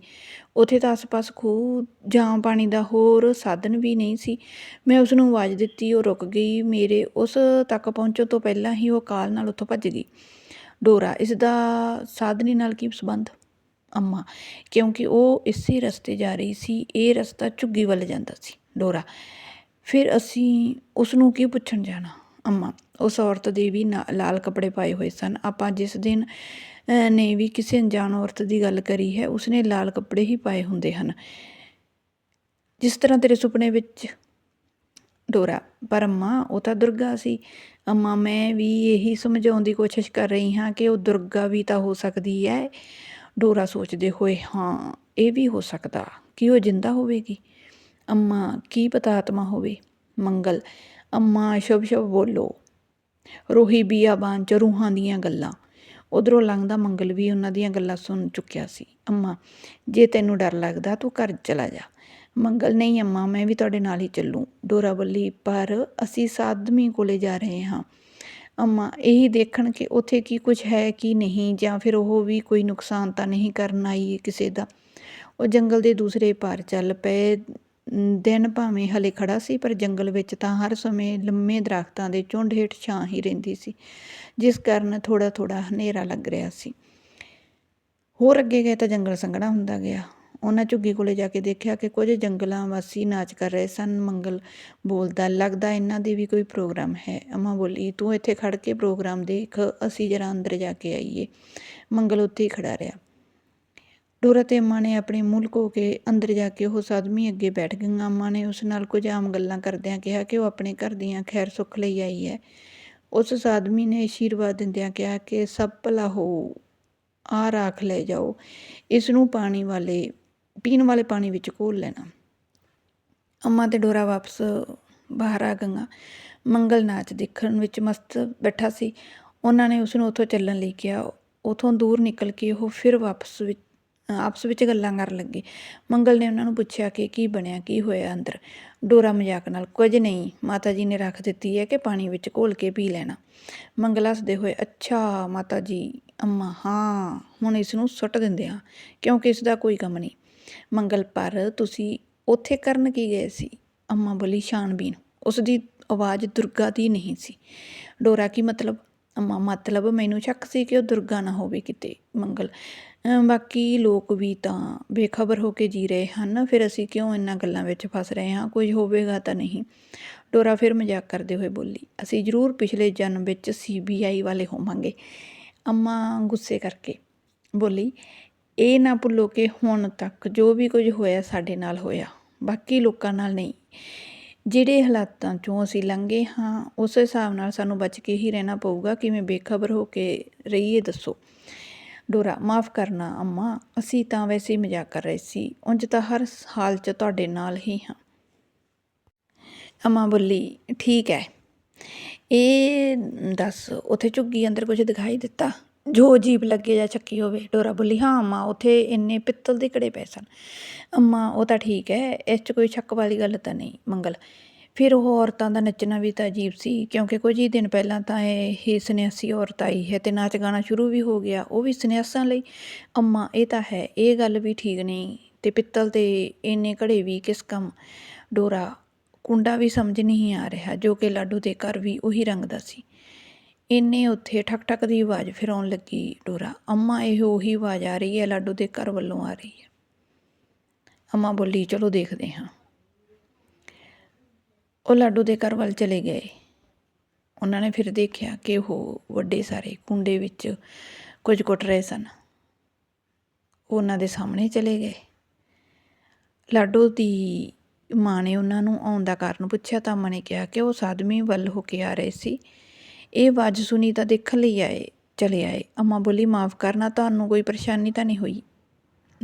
ਉੱਥੇ ਤਾਂ ਆਸ-ਪਾਸ ਖੂਹ ਜਾਂ ਪਾਣੀ ਦਾ ਹੋਰ ਸਾਧਨ ਵੀ ਨਹੀਂ ਸੀ। ਮੈਂ ਉਸ ਨੂੰ ਆਵਾਜ਼ ਦਿੱਤੀ, ਉਹ ਰੁਕ ਗਈ। ਮੇਰੇ ਉਸ ਤੱਕ ਪਹੁੰਚਣ ਤੋਂ ਪਹਿਲਾਂ ਹੀ ਉਹ ਕਾਲ ਨਾਲ ਉੱਥੋਂ ਭੱਜ ਗਈ। ਡੋਰਾ, ਇਸ ਦਾ ਸਾਧਨੀ ਨਾਲ ਕੀ ਸੰਬੰਧ? ਅੰਮਾ, ਕਿਉਂਕਿ ਉਹ ਇਸੇ ਰਸਤੇ ਜਾ ਰਹੀ ਸੀ, ਇਹ ਰਸਤਾ ਝੁੱਗੀ ਵੱਲ ਜਾਂਦਾ ਸੀ, ਡੋਰਾ। ਫਿਰ ਅਸੀਂ ਉਸ ਨੂੰ ਕੀ ਪੁੱਛਣ ਜਾਣਾ? ਅੰਮਾ, ਉਸ ਔਰਤ ਦੇ ਵੀ ਨਾ- ਲਾਲ ਕੱਪੜੇ ਪਾਏ ਹੋਏ ਸਨ। ਆਪਾਂ ਜਿਸ ਦਿਨ ਨੇ ਵੀ ਕਿਸੇ ਅਣਜਾਣ ਔਰਤ ਦੀ ਗੱਲ ਕਰੀ ਹੈ, ਉਸਨੇ ਲਾਲ ਕੱਪੜੇ ਹੀ ਪਾਏ ਹੁੰਦੇ ਹਨ। ਜਿਸ ਤਰ੍ਹਾਂ ਤੇਰੇ ਸੁਪਨੇ ਵਿੱਚ। ਡੋਰਾ, ਪਰ ਅੰਮਾ, ਉਹ ਤਾਂ ਦੁਰਗਾ ਸੀ। ਅੰਮਾ, ਮੈਂ ਵੀ ਇਹੀ ਸਮਝਾਉਣ ਦੀ ਕੋਸ਼ਿਸ਼ ਕਰ ਰਹੀ ਹਾਂ ਕਿ ਉਹ ਦੁਰਗਾ ਵੀ ਤਾਂ ਹੋ ਸਕਦੀ ਹੈ। ਡੋਰਾ ਸੋਚਦੇ ਹੋਏ, ਹਾਂ, ਇਹ ਵੀ ਹੋ ਸਕਦਾ, ਕਿ ਉਹ ਜਿੰਦਾ ਹੋਵੇਗੀ? ਅੰਮਾ, ਕੀ ਪਤਾ ਆਤਮਾ ਹੋਵੇ? ਮੰਗਲ, ਅੰਮਾ, ਸ਼ੁਭ ਸ਼ੁਭ ਬੋਲੋ। ਰੋਹੀ ਬੀਆਬਾਨ ਚ ਰੂਹਾਂ ਦੀਆਂ ਗੱਲਾਂ। ਉਧਰੋਂ ਲੰਘਦਾ ਮੰਗਲ ਵੀ ਉਹਨਾਂ ਦੀਆਂ ਗੱਲਾਂ ਸੁਣ ਚੁੱਕਿਆ ਸੀ। ਅੰਮਾ, ਜੇ ਤੈਨੂੰ ਡਰ ਲੱਗਦਾ, ਤੂੰ ਘਰ ਚਲਾ ਜਾ। ਮੰਗਲ, ਨਹੀਂ ਅੰਮਾ, ਮੈਂ ਵੀ ਤੁਹਾਡੇ ਨਾਲ ਹੀ ਚੱਲੂ। ਡੋਰਾ ਬੱਲੀ, ਪਰ ਅਸੀਂ ਸਾਧਮੀ ਕੋਲੇ ਜਾ ਰਹੇ ਹਾਂ। ਅੰਮਾ, ਇਹੀ ਦੇਖਣ ਕਿ ਉੱਥੇ ਕੀ ਕੁਝ ਹੈ, ਕੀ ਨਹੀਂ, ਜਾਂ ਫਿਰ ਉਹ ਵੀ ਕੋਈ ਨੁਕਸਾਨ ਤਾਂ ਨਹੀਂ ਕਰਨ ਆਈ ਕਿਸੇ ਦਾ। ਉਹ ਜੰਗਲ ਦੇ ਦੂਸਰੇ ਪਾਰ ਚੱਲ ਪਏ। ਦਿਨ ਭਾਵੇਂ ਹਲੇ ਖੜਾ ਸੀ, ਪਰ ਜੰਗਲ ਵਿੱਚ ਤਾਂ ਹਰ ਸਮੇਂ ਲੰਮੇ ਦਰਖਤਾਂ ਦੇ ਝੁੰਡ ਹੇਠ ਛਾਂ ਹੀ ਰਹਿੰਦੀ ਸੀ, ਜਿਸ ਕਾਰਨ ਥੋੜਾ ਥੋੜਾ ਹਨੇਰਾ ਲੱਗ ਰਿਹਾ ਸੀ। ਹੋਰ ਅੱਗੇ ਗਏ ਤਾਂ ਜੰਗਲ ਸੰਘਣਾ ਹੁੰਦਾ ਗਿਆ। ਉਹਨਾਂ ਝੁੱਗੀ ਕੋਲੇ ਜਾ ਕੇ ਦੇਖਿਆ ਕਿ ਕੁਝ ਜੰਗਲਾਂ ਵਾਸੀ ਨਾਚ ਕਰ ਰਹੇ ਸਨ। ਮੰਗਲ ਬੋਲਦਾ, ਲੱਗਦਾ ਇਹਨਾਂ ਦੇ ਵੀ ਕੋਈ ਪ੍ਰੋਗਰਾਮ ਹੈ। ਅਮਾ ਬੋਲੀ, ਤੂੰ ਇੱਥੇ ਖੜ ਕੇ ਪ੍ਰੋਗਰਾਮ ਦੇਖ, ਅਸੀਂ ਜਰਾ ਅੰਦਰ ਜਾ ਕੇ ਆਈਏ। ਮੰਗਲ ਉੱਥੇ ਹੀ ਖੜਾ ਰਿਹਾ। ਡੋਰਾ ਤੇ ਅੰਮਾ ਨੇ ਆਪਣੇ ਮੂੰਹ ਲੁਕੋ ਕੇ ਅੰਦਰ ਜਾ ਕੇ ਉਹ ਸਾਧਮੀ ਅੱਗੇ ਬੈਠ ਗਈਆਂ। ਅੰਮਾ ਨੇ ਉਸ ਨਾਲ ਕੁਝ ਆਮ ਗੱਲਾਂ ਕਰਦਿਆਂ ਕਿਹਾ ਕਿ ਉਹ ਆਪਣੇ ਘਰ ਦੀਆਂ ਖੈਰ ਸੁੱਖ ਲਈ ਆਈ ਹੈ। ਉਸ ਸਾਧਮੀ ਨੇ ਆਸ਼ੀਰਵਾਦ ਦਿੰਦਿਆਂ ਕਿਹਾ ਕਿ ਸਭ ਭਲਾ ਹੋ ਆ ਰਾਖ ਲੈ ਜਾਓ। ਇਸ ਨੂੰ ਪਾਣੀ ਵਾਲੇ ਪੀਣ ਵਾਲੇ ਪਾਣੀ ਵਿੱਚ ਘੋਲ ਲੈਣਾ। ਅੰਮਾ ਤੇ ਡੋਰਾ ਵਾਪਸ ਬਾਹਰ ਆ ਗਈਆਂ। ਮੰਗਲ ਨਾਚ ਦੇਖਣ ਵਿੱਚ ਮਸਤ ਬੈਠਾ ਸੀ। ਉਹਨਾਂ ਨੇ ਉਸ ਨੂੰ ਉੱਥੋਂ ਚੱਲਣ ਲਈ ਕਿਹਾ। ਉਥੋਂ ਦੂਰ ਨਿਕਲ ਕੇ ਉਹ ਫਿਰ ਵਾਪਸ ਵਿੱਚ ਆਪਸ ਵਿੱਚ ਗੱਲਾਂ ਕਰਨ ਲੱਗੇ। ਮੰਗਲ ਨੇ ਉਹਨਾਂ ਨੂੰ ਪੁੱਛਿਆ ਕਿ ਕੀ ਬਣਿਆ, ਕੀ ਹੋਇਆ ਅੰਦਰ। ਡੋਰਾ ਮਜ਼ਾਕ ਨਾਲ, ਕੁਝ ਨਹੀਂ, ਮਾਤਾ ਜੀ ਨੇ ਰੱਖ ਦਿੱਤੀ ਹੈ ਕਿ ਪਾਣੀ ਵਿੱਚ ਘੋਲ ਕੇ ਪੀ ਲੈਣਾ। ਮੰਗਲ ਹੱਸਦੇ ਹੋਏ, ਅੱਛਾ, ਮਾਤਾ ਜੀ, ਅੰਮਾ, ਹਾਂ, ਹੁਣ ਇਸ ਨੂੰ ਸੁੱਟ ਦਿੰਦੇ ਹਾਂ, ਕਿਉਂਕਿ ਇਸ ਦਾ ਕੋਈ ਕੰਮ ਨਹੀਂ। ਮੰਗਲ ਪਰ ਤੁਸੀਂ ਉੱਥੇ ਕਰਨ ਕੀ ਗਏ ਸੀ? ਅੰਮਾ ਬੋਲੀ ਛਾਣਬੀਨ ਉਸ ਦੀ ਆਵਾਜ਼ ਦੁਰਗਾ ਦੀ ਨਹੀਂ ਸੀ। ਡੋਰਾ ਕੀ ਮਤਲਬ? ਅੰਮਾ, ਮਤਲਬ ਮੈਨੂੰ ਸ਼ੱਕ ਸੀ ਕਿ ਉਹ ਦੁਰਗਾ ਨਾ ਹੋਵੇ ਕਿਤੇ, ਮੰਗਲ। ਬਾਕੀ ਲੋਕ ਵੀ ਤਾਂ ਬੇਖਬਰ ਹੋ ਕੇ ਜੀ ਰਹੇ ਹਨ, ਫਿਰ ਅਸੀਂ ਕਿਉਂ ਇੰਨਾਂ ਗੱਲਾਂ ਵਿੱਚ ਫਸ ਰਹੇ ਹਾਂ? ਕੁਝ ਹੋਵੇਗਾ ਤਾਂ ਨਹੀਂ। ਡੋਰਾ ਫਿਰ ਮਜ਼ਾਕ ਕਰਦੇ ਹੋਏ ਬੋਲੀ, ਅਸੀਂ ਜ਼ਰੂਰ ਪਿਛਲੇ ਜਨਮ ਵਿੱਚ ਸੀਬੀਆਈ ਵਾਲੇ ਹੋਵਾਂਗੇ। ਅੰਮਾ ਗੁੱਸੇ ਕਰਕੇ ਬੋਲੀ ਇਹ ਨਾ ਭੁੱਲੋ ਕਿ ਹੁਣ ਤੱਕ ਜੋ ਵੀ ਕੁਝ ਹੋਇਆ ਸਾਡੇ ਨਾਲ ਹੋਇਆ, ਬਾਕੀ ਲੋਕਾਂ ਨਾਲ ਨਹੀਂ। ਜਿਹੜੇ ਹਾਲਾਤਾਂ ਚੋਂ ਅਸੀਂ ਲੰਘੇ ਹਾਂ, ਉਸ ਹਿਸਾਬ ਨਾਲ ਸਾਨੂੰ ਬਚ ਕੇ ਹੀ ਰਹਿਣਾ ਪਊਗਾ, ਕਿਵੇਂ ਬੇਖਬਰ ਹੋ ਕੇ ਰਹੀਏ ਦੱਸੋ। ਡੋਰਾ, ਮਾਫ ਕਰਨਾ ਅੰਮਾ, ਅਸੀਂ ਤਾਂ ਵੈਸੇ ਹੀ ਮਜ਼ਾਕ ਕਰ ਰਹੇ ਸੀ, ਉਂਝ ਤਾਂ ਹਰ ਹਾਲ 'ਚ ਤੁਹਾਡੇ ਨਾਲ ਹੀ ਹਾਂ। ਅੰਮਾ ਬੋਲੀ, ਠੀਕ ਹੈ ਇਹ ਦੱਸ, ਉੱਥੇ ਝੁੱਗੀ ਅੰਦਰ ਕੁਝ ਦਿਖਾਈ ਦਿੱਤਾ? ਜੋ ਅਜੀਬ ਲੱਗੇ ਜਾਂ ਚੱਕੀ ਹੋਵੇ, ਡੋਰਾ ਬੋਲੀ, ਹਾਂ, ਅੰਮਾ, ਉੱਥੇ ਇੰਨੇ ਪਿੱਤਲ ਦੇ ਘੜੇ ਪਏ ਸਨ। ਅੰਮਾ, ਉਹ ਤਾਂ ਠੀਕ ਹੈ, ਇਸ 'ਚ ਕੋਈ ਸ਼ੱਕ ਵਾਲੀ ਗੱਲ ਤਾਂ ਨਹੀਂ, ਮੰਗਲ। ਫਿਰ ਉਹ ਔਰਤਾਂ ਦਾ ਨੱਚਣਾ ਵੀ ਤਾਂ ਅਜੀਬ ਸੀ, ਕਿਉਂਕਿ ਕੁਝ ਹੀ ਦਿਨ ਪਹਿਲਾਂ ਤਾਂ ਇਹ ਸੰਨਿਆਸੀ ਔਰਤ ਆਈ ਹੈ ਤੇ ਨਾਚ ਗਾਣਾ ਸ਼ੁਰੂ ਵੀ ਹੋ ਗਿਆ, ਉਹ ਵੀ ਸੰਨਿਆਸਾਂ ਲਈ। ਅੰਮਾ, ਇਹ ਤਾਂ ਹੈ, ਇਹ ਗੱਲ ਵੀ ਠੀਕ ਨਹੀਂ, ਤੇ ਪਿੱਤਲ ਦੇ ਇੰਨੇ ਘੜੇ ਵੀ ਕਿਸ ਕੰਮ? ਡੋਰਾ, ਕੁੰਡਾ ਵੀ ਸਮਝ ਨਹੀਂ ਆ ਰਿਹਾ, ਜੋ ਕਿ ਲਾਡੂ ਦੇ ਘਰ ਵੀ ਉਹੀ ਰੰਗ ਦਾ ਸੀ। ਇੰਨੇ ਉੱਥੇ ਠਕ ਠਕ ਦੀ ਆਵਾਜ਼ ਫਿਰ ਆਉਣ ਲੱਗੀ ਡੋਰਾ। ਅੰਮਾ, ਇਹ ਉਹੀ ਆਵਾਜ਼ ਆ ਰਹੀ ਹੈ, ਲਾਡੂ ਦੇ ਘਰ ਵੱਲੋਂ ਆ ਰਹੀ ਹੈ। ਅੰਮਾ ਬੋਲੀ, ਚਲੋ ਦੇਖਦੇ ਹਾਂ। ਉਹ ਲਾਡੂ ਦੇ ਘਰ ਵੱਲ ਚਲੇ ਗਏ। ਉਹਨਾਂ ਨੇ ਫਿਰ ਦੇਖਿਆ ਕਿ ਉਹ ਵੱਡੇ ਸਾਰੇ ਕੁੰਡੇ ਵਿੱਚ ਕੁਝ ਕੁੱਟ ਰਹੇ ਸਨ। ਉਹਨਾਂ ਦੇ ਸਾਹਮਣੇ ਚਲੇ ਗਏ। ਲਾਡੂ ਦੀ ਮਾਂ ਨੇ ਉਹਨਾਂ ਨੂੰ ਆਉਣ ਦਾ ਕਾਰਨ ਪੁੱਛਿਆ ਤਾਂ ਅੰਮਾ ਨੇ ਕਿਹਾ ਕਿ ਉਹ ਸਾਦਮੀ ਵੱਲ ਹੋ ਕੇ ਆ ਰਹੇ ਸੀ। ਇਹ ਆਵਾਜ਼ ਸੁਣੀ ਤਾਂ ਦੇਖਣ ਲਈ ਆਏ, ਚਲੇ ਆਏ। ਅੰਮਾ ਬੋਲੀ, ਮਾਫ ਕਰਨਾ, ਤੁਹਾਨੂੰ ਕੋਈ ਪਰੇਸ਼ਾਨੀ ਤਾਂ ਨਹੀਂ ਹੋਈ?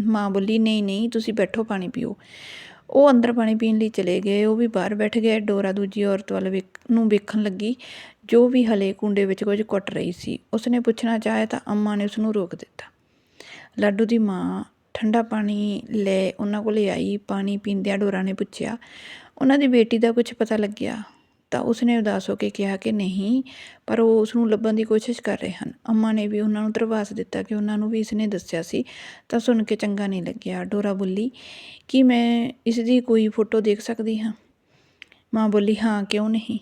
ਮਾਂ ਬੋਲੀ, ਨਹੀਂ ਨਹੀਂ, ਤੁਸੀਂ ਬੈਠੋ, ਪਾਣੀ ਪੀਓ। ਉਹ ਅੰਦਰ ਪਾਣੀ ਪੀਣ ਲਈ ਚਲੇ ਗਏ। ਉਹ ਵੀ ਬਾਹਰ ਬੈਠ ਗਏ। ਡੋਰਾ ਦੂਜੀ ਔਰਤ ਵੱਲ ਵੇਖ, ਨੂੰ ਵੇਖਣ ਲੱਗੀ, ਜੋ ਵੀ ਹਲੇ ਕੁੰਡੇ ਵਿੱਚ ਕੁਝ ਕੁੱਟ ਰਹੀ ਸੀ। ਉਸਨੇ ਪੁੱਛਣਾ ਚਾਹਿਆ ਤਾਂ ਅੰਮਾ ਨੇ ਉਸਨੂੰ ਰੋਕ ਦਿੱਤਾ। ਲੱਡੂ ਦੀ ਮਾਂ ਠੰਡਾ ਪਾਣੀ ਲੈ ਉਹਨਾਂ ਕੋਲੇ ਆਈ। ਪਾਣੀ ਪੀਂਦਿਆਂ ਡੋਰਾ ਨੇ ਪੁੱਛਿਆ, ਉਹਨਾਂ ਦੀ ਬੇਟੀ ਦਾ ਕੁਝ ਪਤਾ ਲੱਗਿਆ? ਤਾਂ ਉਸਨੇ ਉਦਾਸ ਹੋ ਕੇ ਕਿਹਾ ਕਿ ਨਹੀਂ, ਪਰ ਉਹ ਉਸ ਨੂੰ ਲੱਭਣ ਦੀ ਕੋਸ਼ਿਸ਼ ਕਰ ਰਹੇ ਹਨ। ਅੰਮਾ ਨੇ ਵੀ ਉਹਨਾਂ ਨੂੰ ਧਰਵਾਸ ਦਿੱਤਾ ਕਿ ਉਹਨਾਂ ਨੂੰ ਵੀ ਇਸਨੇ ਦੱਸਿਆ ਸੀ, ਤਾਂ ਸੁਣ ਕੇ ਚੰਗਾ ਨਹੀਂ ਲੱਗਿਆ। ਡੋਰਾ ਬੋਲੀ, ਕਿ ਮੈਂ ਇਸ ਦੀ ਕੋਈ ਫੋਟੋ ਦੇਖ ਸਕਦੀ ਹਾਂ? ਮਾਂ ਬੋਲੀ, ਹਾਂ, ਕਿਉਂ ਨਹੀਂ?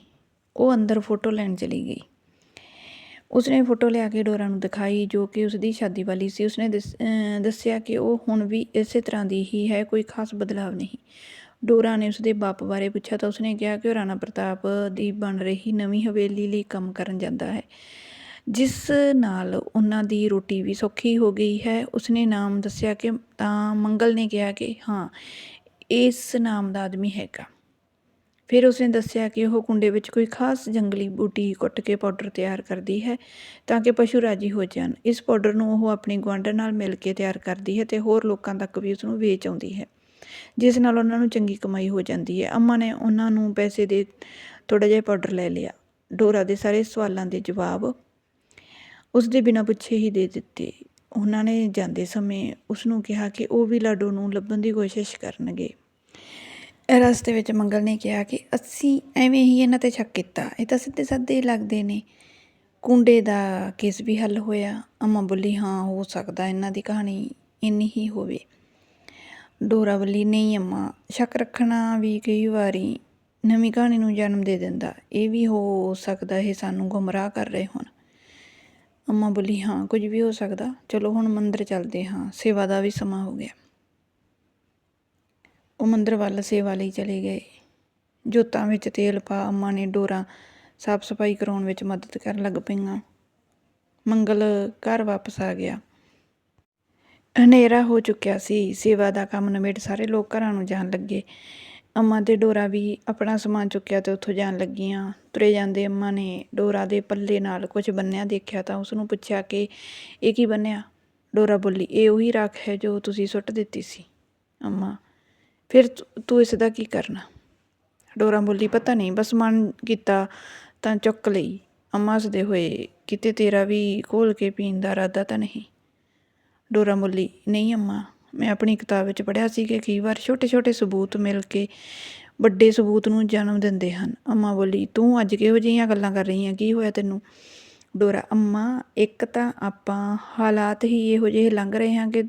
ਉਹ ਅੰਦਰ ਫੋਟੋ ਲੈਣ ਚਲੀ ਗਈ। ਉਸਨੇ ਫੋਟੋ ਲਿਆ ਕੇ ਡੋਰਾ ਨੂੰ ਦਿਖਾਈ, ਜੋ ਕਿ ਉਸਦੀ ਸ਼ਾਦੀ ਵਾਲੀ ਸੀ। ਉਸਨੇ ਦੱਸ- ਦੱਸਿਆ ਕਿ ਉਹ ਹੁਣ ਵੀ ਇਸੇ ਤਰ੍ਹਾਂ ਦੀ ਹੀ ਹੈ, ਕੋਈ ਖਾਸ ਬਦਲਾਵ ਨਹੀਂ। ਡੋਰਾ ਨੇ ਉਸਦੇ ਬਾਪ ਬਾਰੇ ਪੁੱਛਿਆ ਤਾਂ ਉਸਨੇ ਕਿਹਾ ਕਿ ਉਹ ਰਾਣਾ ਪ੍ਰਤਾਪ ਦੀ ਬਣ ਰਹੀ ਨਵੀਂ ਹਵੇਲੀ ਲਈ ਕੰਮ ਕਰਨ ਜਾਂਦਾ ਹੈ। ਜਿਸ ਨਾਲ ਉਹਨਾਂ ਦੀ ਰੋਟੀ ਵੀ ਸੌਖੀ ਹੋ ਗਈ ਹੈ। ਉਸਨੇ ਨਾਮ ਦੱਸਿਆ ਕਿ ਤਾਂ ਮੰਗਲ ਨੇ ਕਿਹਾ ਕਿ ਹਾਂ, ਇਸ ਨਾਮ ਦਾ ਆਦਮੀ ਹੈਗਾ। ਫਿਰ ਉਸਨੇ ਦੱਸਿਆ ਕਿ ਉਹ ਕੁੰਡੇ ਵਿੱਚ ਕੋਈ ਖਾਸ ਜੰਗਲੀ ਬੂਟੀ ਕੁੱਟ ਕੇ ਪਾਊਡਰ ਤਿਆਰ ਕਰਦੀ ਹੈ ਤਾਂ ਕਿ ਪਸ਼ੂ ਰਾਜੀ ਹੋ ਜਾਣ। ਇਸ ਪਾਊਡਰ ਨੂੰ ਉਹ ਆਪਣੇ ਗੁਆਂਢਣ ਨਾਲ ਮਿਲ ਕੇ ਤਿਆਰ ਕਰਦੀ ਹੈ ਤੇ ਹੋਰ ਲੋਕਾਂ ਤੱਕ ਵੀ ਉਸ ਨੂੰ ਵੇਚ ਆਉਂਦੀ ਹੈ। ਜਿਸ ਨਾਲ ਉਹਨਾਂ ਨੂੰ ਚੰਗੀ ਕਮਾਈ ਹੋ ਜਾਂਦੀ ਹੈ। ਅੰਮਾ ਨੇ ਉਹਨਾਂ ਨੂੰ ਪੈਸੇ ਦੇ ਥੋੜਾ ਜਿਹਾ ਪਾਊਡਰ ਲੈ ਲਿਆ। ਡੋਰਾ ਦੇ ਸਾਰੇ ਸਵਾਲਾਂ ਦੇ ਜਵਾਬ ਉਸ ਦੇ ਬਿਨਾਂ ਪੁੱਛੇ ਹੀ ਦੇ ਦਿੱਤੇ। ਉਹਨਾਂ ਨੇ ਜਾਂਦੇ ਸਮੇਂ ਉਸ ਨੂੰ ਕਿਹਾ ਕਿ ਉਹ ਵੀ ਲਾਡੋ ਨੂੰ ਲੱਭਣ ਦੀ ਕੋਸ਼ਿਸ਼ ਕਰਨਗੇ। ਰਸਤੇ ਵਿੱਚ ਮੰਗਲ ਨੇ ਕਿਹਾ ਕਿ ਅਸੀਂ ਐਵੇਂ ਹੀ ਇਹਨਾਂ ਤੇ ਸ਼ੱਕ ਕੀਤਾ। ਇਹ ਤਾਂ ਸਿੱਧੇ ਸਾਦੇ ਲੱਗਦੇ ਨੇ। ਕੁੰਡੇ ਦਾ ਕੇਸ ਵੀ ਹੱਲ ਹੋਇਆ। ਅਮਾ ਬੋਲੀ, ਹਾਂ, ਹੋ ਸਕਦਾ ਇਹਨਾਂ ਦੀ ਕਹਾਣੀ ਇੰਨੀ ਹੀ ਹੋਵੇ। ਡੋਰਾ ਬੋਲੀ ਨਹੀਂ ਅੰਮਾ। ਸ਼ੱਕ ਰੱਖਣਾ ਵੀ ਕਈ ਵਾਰੀ ਨਵੀਂ ਕਹਾਣੀ ਨੂੰ ਜਨਮ ਦੇ ਦਿੰਦਾ। ਇਹ ਵੀ ਹੋ ਸਕਦਾ ਇਹ ਸਾਨੂੰ ਗੁੰਮਰਾਹ ਕਰ ਰਹੇ ਹੋਣ। ਅੰਮਾ ਬੋਲੀ, ਹਾਂ, ਕੁਝ ਵੀ ਹੋ ਸਕਦਾ। ਚਲੋ ਹੁਣ ਮੰਦਰ ਚੱਲਦੇ ਹਾਂ। ਸੇਵਾ ਦਾ ਵੀ ਸਮਾਂ ਹੋ ਗਿਆ। ਉਹ ਮੰਦਰ ਵੱਲ ਸੇਵਾ ਲਈ ਚਲੇ ਗਏ। ਜੋਤਾਂ ਵਿੱਚ ਤੇਲ ਪਾ ਅੰਮਾ ਨੇ ਡੋਰਾ ਸਾਫ਼ ਸਫ਼ਾਈ ਕਰਾਉਣ ਵਿੱਚ ਮਦਦ ਕਰਨ ਲੱਗ ਪਈਆਂ। ਮੰਗਲ ਘਰ ਵਾਪਸ ਆ ਗਿਆ। ਹਨੇਰਾ ਹੋ ਚੁੱਕਿਆ ਸੀ। ਸੇਵਾ ਦਾ ਕੰਮ ਨਿਬੇੜ ਸਾਰੇ ਲੋਕ ਘਰਾਂ ਨੂੰ ਜਾਣ ਲੱਗੇ। ਅੰਮਾ ਤੇ ਡੋਰਾ ਵੀ ਆਪਣਾ ਸਮਾਨ ਚੁੱਕਿਆ ਤੇ ਉੱਥੋਂ ਜਾਣ ਲੱਗੀਆਂ। ਤੁਰੇ ਜਾਂਦੇ ਅੰਮਾ ਨੇ ਡੋਰਾ ਦੇ ਪੱਲੇ ਨਾਲ ਕੁਝ ਬੰਨਿਆ ਦੇਖਿਆ ਤਾਂ ਉਸ ਨੂੰ ਪੁੱਛਿਆ ਕਿ, ਇਹ ਕੀ ਬੰਨਿਆ? ਡੋਰਾ ਬੋਲੀ, ਇਹ ਉਹੀ ਰਾਖ ਹੈ ਜੋ ਤੁਸੀਂ ਸੁੱਟ ਦਿੱਤੀ ਸੀ ਅੰਮਾ। ਫਿਰ ਤੂੰ- ਤੂੰ ਇਸ ਦਾ ਕੀ ਕਰਨਾ? ਡੋਰਾ ਬੋਲੀ, ਪਤਾ ਨਹੀਂ, ਬਸ ਮਨ ਕੀਤਾ ਤਾਂ ਚੁੱਕ ਲਈ। ਅੰਮਾ ਹੱਸਦੇ ਹੋਏ ਕਿਤੇ ਤੇਰਾ ਵੀ ਘੋਲ ਕੇ ਪੀਣ ਦਾ ਇਰਾਦਾ ਤਾਂ ਨਹੀਂ। ਡੋਰਾ ਬੋਲੀ ਨਹੀਂ ਅੰਮਾ, ਮੈਂ ਆਪਣੀ ਕਿਤਾਬ ਵਿੱਚ ਪੜ੍ਹਿਆ ਸੀ ਕਿ ਕਈ ਵਾਰ ਛੋਟੇ ਛੋਟੇ ਸਬੂਤ ਮਿਲ ਕੇ ਵੱਡੇ ਸਬੂਤ ਨੂੰ ਜਨਮ ਦਿੰਦੇ ਹਨ। ਅੰਮਾ ਬੋਲੀ, ਤੂੰ ਅੱਜ ਕਿਹੋ ਜਿਹੀਆਂ ਗੱਲਾਂ ਕਰ ਰਹੀ ਹੈ ਕੀ ਹੋਇਆ ਤੈਨੂੰ? ਡੋਰਾ, ਅੰਮਾ, ਇੱਕ ਤਾਂ ਆਪਾਂ ਹਾਲਾਤ ਹੀ ਇਹੋ ਜਿਹੇ ਲੰਘ ਰਹੇ ਹਾਂ ਕਿ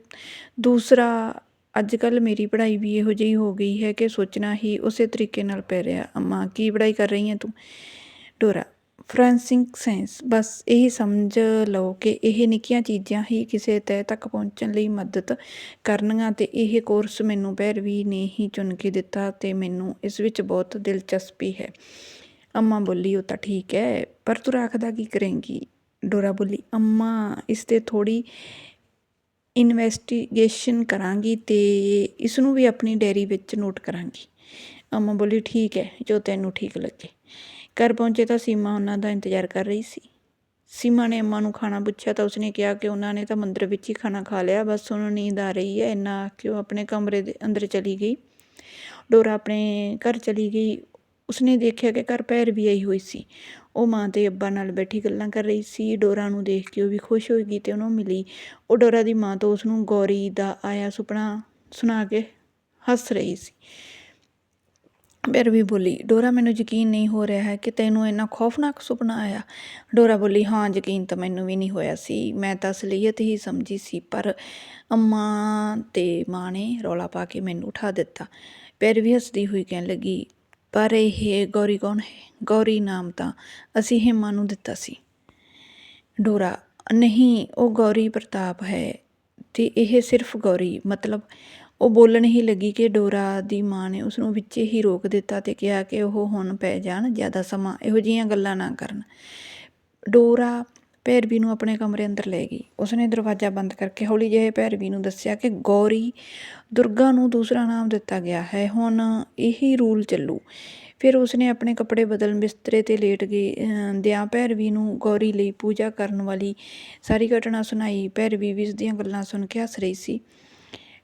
ਦੂਸਰਾ ਅੱਜ ਕੱਲ ਮੇਰੀ ਪੜ੍ਹਾਈ ਵੀ ਇਹੋ ਜਿਹੀ ਹੋ ਗਈ ਹੈ ਕਿ ਸੋਚਣਾ ਹੀ ਉਸੇ ਤਰੀਕੇ ਨਾਲ ਪੈ ਰਿਹਾ। ਅੰਮਾ, ਕੀ ਪੜ੍ਹਾਈ ਕਰ ਰਹੀ ਹੈ ਤੂੰ? ਡੋਰਾ ਫੋਰੈਂਸਿਕ ਸਾਇੰਸ ਬਸ ਇਹੀ ਸਮਝ ਲਓ ਕਿ ਇਹ ਨਿੱਕੀਆਂ ਚੀਜ਼ਾਂ ਹੀ ਕਿਸੇ ਤਹਿ ਤੱਕ ਪਹੁੰਚਣ ਲਈ ਮਦਦ ਕਰਨਗੀਆਂ ਤੇ ਇਹ ਕੋਰਸ ਮੈਨੂੰ ਭੈਰਵੀ ਨੇ ਹੀ ਚੁਣ ਕੇ ਦਿੱਤਾ ਤੇ ਮੈਨੂੰ ਇਸ ਵਿੱਚ ਬਹੁਤ ਦਿਲਚਸਪੀ ਹੈ। ਅੰਮਾ ਬੋਲੀ, ਉਹ ਤਾਂ ਠੀਕ ਹੈ, ਪਰ ਤੂੰ ਰੱਖਦਾ ਕੀ ਕਰੇਂਗੀ? ਡੋਰਾ ਬੋਲੀ, ਅੰਮਾ, ਇਸ ਤੇ ਥੋੜੀ ਇਨਵੈਸਟੀਗੇਸ਼ਨ ਕਰਾਂਗੀ ਤੇ ਇਸ ਨੂੰ ਵੀ ਆਪਣੀ ਡਾਇਰੀ ਵਿੱਚ ਨੋਟ ਕਰਾਂਗੀ। ਅੰਮਾ ਬੋਲੀ, ਠੀਕ ਹੈ, ਜੋ ਤੈਨੂੰ ਠੀਕ ਲੱਗੇ। ਘਰ ਪਹੁੰਚੇ ਤਾਂ ਸੀਮਾ ਉਹਨਾਂ ਦਾ ਇੰਤਜ਼ਾਰ ਕਰ ਰਹੀ ਸੀ। ਸੀਮਾ ਨੇ ਅੰਮਾ ਨੂੰ ਖਾਣਾ ਪੁੱਛਿਆ ਤਾਂ ਉਸਨੇ ਕਿਹਾ ਕਿ ਉਹਨਾਂ ਨੇ ਤਾਂ ਮੰਦਰ ਵਿੱਚ ਹੀ ਖਾਣਾ ਖਾ ਲਿਆ, ਬਸ ਉਹਨੂੰ ਨੀਂਦ ਆ ਰਹੀ ਹੈ, ਇੰਨਾ ਕਿ ਉਹ ਆਪਣੇ ਕਮਰੇ ਦੇ ਅੰਦਰ ਚਲੀ ਗਈ। ਡੋਰਾ ਆਪਣੇ ਘਰ ਚਲੀ ਗਈ। ਉਸਨੇ ਦੇਖਿਆ ਕਿ ਘਰ ਪੈਰ ਵੀ ਆਈ ਹੋਈ ਸੀ। ਉਹ ਮਾਂ ਤੇ ਅੱਬਾ ਨਾਲ ਬੈਠੀ ਗੱਲਾਂ ਕਰ ਰਹੀ ਸੀ। ਡੋਰਾ ਨੂੰ ਦੇਖ ਕੇ ਉਹ ਵੀ ਖੁਸ਼ ਹੋ ਗਈ ਤੇ ਉਹਨੂੰ ਮਿਲੀ। ਉਹ ਡੋਰਾ ਦੀ ਮਾਂ ਤੋਂ ਉਸਨੂੰ ਗੌਰੀ ਦਾ ਆਇਆ ਸੁਪਨਾ ਸੁਣਾ ਕੇ ਹੱਸ ਰਹੀ ਸੀ। ਫਿਰ ਵੀ ਬੋਲੀ, ਡੋਰਾ, ਮੈਨੂੰ ਯਕੀਨ ਨਹੀਂ ਹੋ ਰਿਹਾ ਹੈ ਕਿ ਤੈਨੂੰ ਇੰਨਾ ਖੌਫਨਾਕ ਸੁਪਨਾ ਆਇਆ। ਡੋਰਾ ਬੋਲੀ, ਹਾਂ, ਯਕੀਨ ਤਾਂ ਮੈਨੂੰ ਵੀ ਨਹੀਂ ਹੋਇਆ ਸੀ। ਮੈਂ ਤਾਂ ਅਸਲੀਅਤ ਹੀ ਸਮਝੀ ਸੀ, ਪਰ ਅੰਮਾ ਤੇ ਮਾਂ ਨੇ ਰੌਲਾ ਪਾ ਕੇ ਮੈਨੂੰ ਉਠਾ ਦਿੱਤਾ। ਫਿਰ ਵੀ ਹੱਸਦੀ ਹੋਈ ਕਹਿਣ ਲੱਗੀ, ਪਰ ਇਹ ਗੌਰੀ ਕੌਣ ਹੈ? ਗੌਰੀ ਨਾਮ ਤਾਂ ਅਸੀਂ ਹੇਮਾ ਨੂੰ ਦਿੱਤਾ ਸੀ। ਡੋਰਾ, ਨਹੀਂ, ਉਹ ਗੌਰੀ ਪ੍ਰਤਾਪ ਹੈ ਤੇ ਇਹ ਸਿਰਫ ਗੌਰੀ, ਮਤਲਬ ਉਹ ਬੋਲਣ ਹੀ ਲੱਗੀ ਕਿ ਡੋਰਾ ਦੀ ਮਾਂ ਨੇ ਉਸ ਨੂੰ ਵਿੱਚੇ ਹੀ ਰੋਕ ਦਿੱਤਾ ਤੇ ਕਿਹਾ ਕਿ ਉਹ ਹੁਣ ਪੈ ਜਾਣ, ਜ਼ਿਆਦਾ ਸਮਾਂ ਇਹੋ ਜਿਹੀਆਂ ਗੱਲਾਂ ਨਾ ਕਰਨ। ਡੋਰਾ ਭੈਰਵੀ ਨੂੰ ਆਪਣੇ ਕਮਰੇ ਅੰਦਰ ਲੈ ਗਈ। ਉਸਨੇ ਦਰਵਾਜ਼ਾ ਬੰਦ ਕਰਕੇ ਹੌਲੀ ਜਿਹੇ ਭੈਰਵੀ ਨੂੰ ਦੱਸਿਆ ਕਿ ਗੌਰੀ ਦੁਰਗਾ ਨੂੰ ਦੂਸਰਾ ਨਾਮ ਦਿੱਤਾ ਗਿਆ ਹੈ, ਹੁਣ ਇਹੀ ਰੂਲ ਚੱਲੂ। ਫਿਰ ਉਸਨੇ ਆਪਣੇ ਕੱਪੜੇ ਬਦਲਣ ਬਿਸਤਰੇ ਤੇ ਲੇਟ ਗਈ ਦਿਆਂ ਭੈਰਵੀ ਨੂੰ ਗੌਰੀ ਲਈ ਪੂਜਾ ਕਰਨ ਵਾਲੀ ਸਾਰੀ ਘਟਨਾ ਸੁਣਾਈ। ਭੈਰਵੀ ਵੀ ਉਸ ਦੀਆਂ ਗੱਲਾਂ ਸੁਣ ਕੇ ਹੱਸ ਰਹੀ ਸੀ।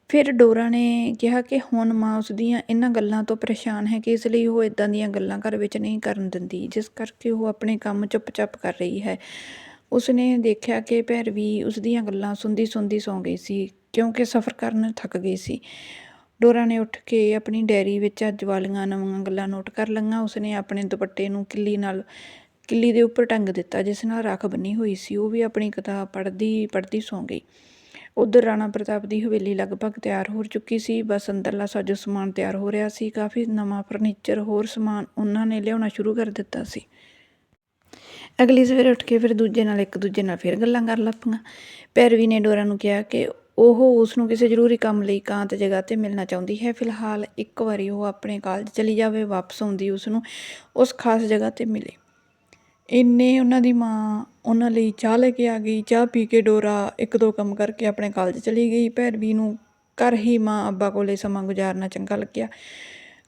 ਫਿਰ ਡੋਰਾ ਨੇ ਕਿਹਾ ਕਿ ਹੁਣ ਮਾਂ ਉਸ ਦੀਆਂ ਇਹਨਾਂ ਗੱਲਾਂ ਤੋਂ ਪਰੇਸ਼ਾਨ ਹੈ ਕਿ ਇਸ ਲਈ ਉਹ ਇਦਾਂ ਦੀਆਂ ਗੱਲਾਂ ਘਰ ਵਿੱਚ ਨਹੀਂ ਕਰਨ ਦਿੰਦੀ, ਜਿਸ ਕਰਕੇ ਉਹ ਆਪਣੇ ਕੰਮ ਚੁੱਪ-ਚਾਪ ਕਰ ਰਹੀ ਹੈ। ਉਸਨੇ ਦੇਖਿਆ ਕਿ ਭੈਰਵੀ ਉਸ ਦੀਆਂ ਗੱਲਾਂ ਸੁਣਦੀ ਸੁਣਦੀ ਸੌਂ ਗਈ ਸੀ, ਕਿਉਂਕਿ ਸਫ਼ਰ ਕਰਨ ਥੱਕ ਗਈ ਸੀ। ਡੋਰਾ ਨੇ ਉੱਠ ਕੇ ਆਪਣੀ ਡੈਰੀ ਵਿੱਚ ਅੱਜ ਵਾਲੀਆਂ ਨਵੀਆਂ ਗੱਲਾਂ ਨੋਟ ਕਰ ਲਈਆਂ। ਉਸਨੇ ਆਪਣੇ ਦੁਪੱਟੇ ਨੂੰ ਕਿੱਲੀ ਨਾਲ, ਕਿੱਲੀ ਦੇ ਉੱਪਰ ਟੰਗ ਦਿੱਤਾ, ਜਿਸ ਨਾਲ ਰੱਖ ਬੰਨੀ ਹੋਈ ਸੀ। ਉਹ ਵੀ ਆਪਣੀ ਕਿਤਾਬ ਪੜ੍ਹਦੀ ਪੜ੍ਹਦੀ ਸੌਂ ਗਈ। ਉੱਧਰ ਰਾਣਾ ਪ੍ਰਤਾਪ ਦੀ ਹਵੇਲੀ ਲਗਭਗ ਤਿਆਰ ਹੋ ਚੁੱਕੀ ਸੀ। ਬਸ ਅੰਦਰਲਾ ਸਾਜੋ ਸਮਾਨ ਤਿਆਰ ਹੋ ਰਿਹਾ ਸੀ। ਕਾਫੀ ਨਵਾਂ ਫਰਨੀਚਰ, ਹੋਰ ਸਮਾਨ ਉਹਨਾਂ ਨੇ ਲਿਆਉਣਾ ਸ਼ੁਰੂ ਕਰ ਦਿੱਤਾ ਸੀ। ਅਗਲੀ ਸਵੇਰ ਉੱਠ ਕੇ ਫਿਰ ਦੂਜੇ ਨਾਲ ਇੱਕ ਦੂਜੇ ਨਾਲ ਫਿਰ ਗੱਲਾਂ ਕਰ ਲੱਪੀਆਂ। ਪੈਰਵੀ ਨੇ ਡੋਰਾ ਨੂੰ ਕਿਹਾ ਕਿ ਉਹ ਉਸ ਨੂੰ ਕਿਸੇ ਜ਼ਰੂਰੀ ਕੰਮ ਲਈ ਕਾਂਤ ਜਗ੍ਹਾ ਤੇ ਮਿਲਣਾ ਚਾਹੁੰਦੀ ਹੈ। ਫਿਲਹਾਲ ਇੱਕ ਵਾਰੀ ਉਹ ਆਪਣੇ ਕਾਲਜ ਚਲੀ ਜਾਵੇ, ਵਾਪਸ ਆਉਂਦੀ ਉਸ ਨੂੰ ਉਸ ਖਾਸ ਜਗ੍ਹਾ ਤੇ ਮਿਲੇ। ਇੰਨੇ ਉਹਨਾਂ ਦੀ ਮਾਂ ਉਹਨਾਂ ਲਈ ਚਾਹ ਲੈ ਕੇ ਆ ਗਈ, ਚਾਹ ਪੀ ਕੇ ਡੋਰਾ ਇੱਕ ਦੋ ਕੰਮ ਕਰਕੇ ਆਪਣੇ ਕਾਲਜ ਚਲੀ ਗਈ। ਭੈਰਵੀ ਨੂੰ ਘਰ ਹੀ ਮਾਂ ਅੱਬਾ ਕੋਲੇ ਸਮਾਂ ਗੁਜ਼ਾਰਨਾ ਚੰਗਾ ਲੱਗਿਆ।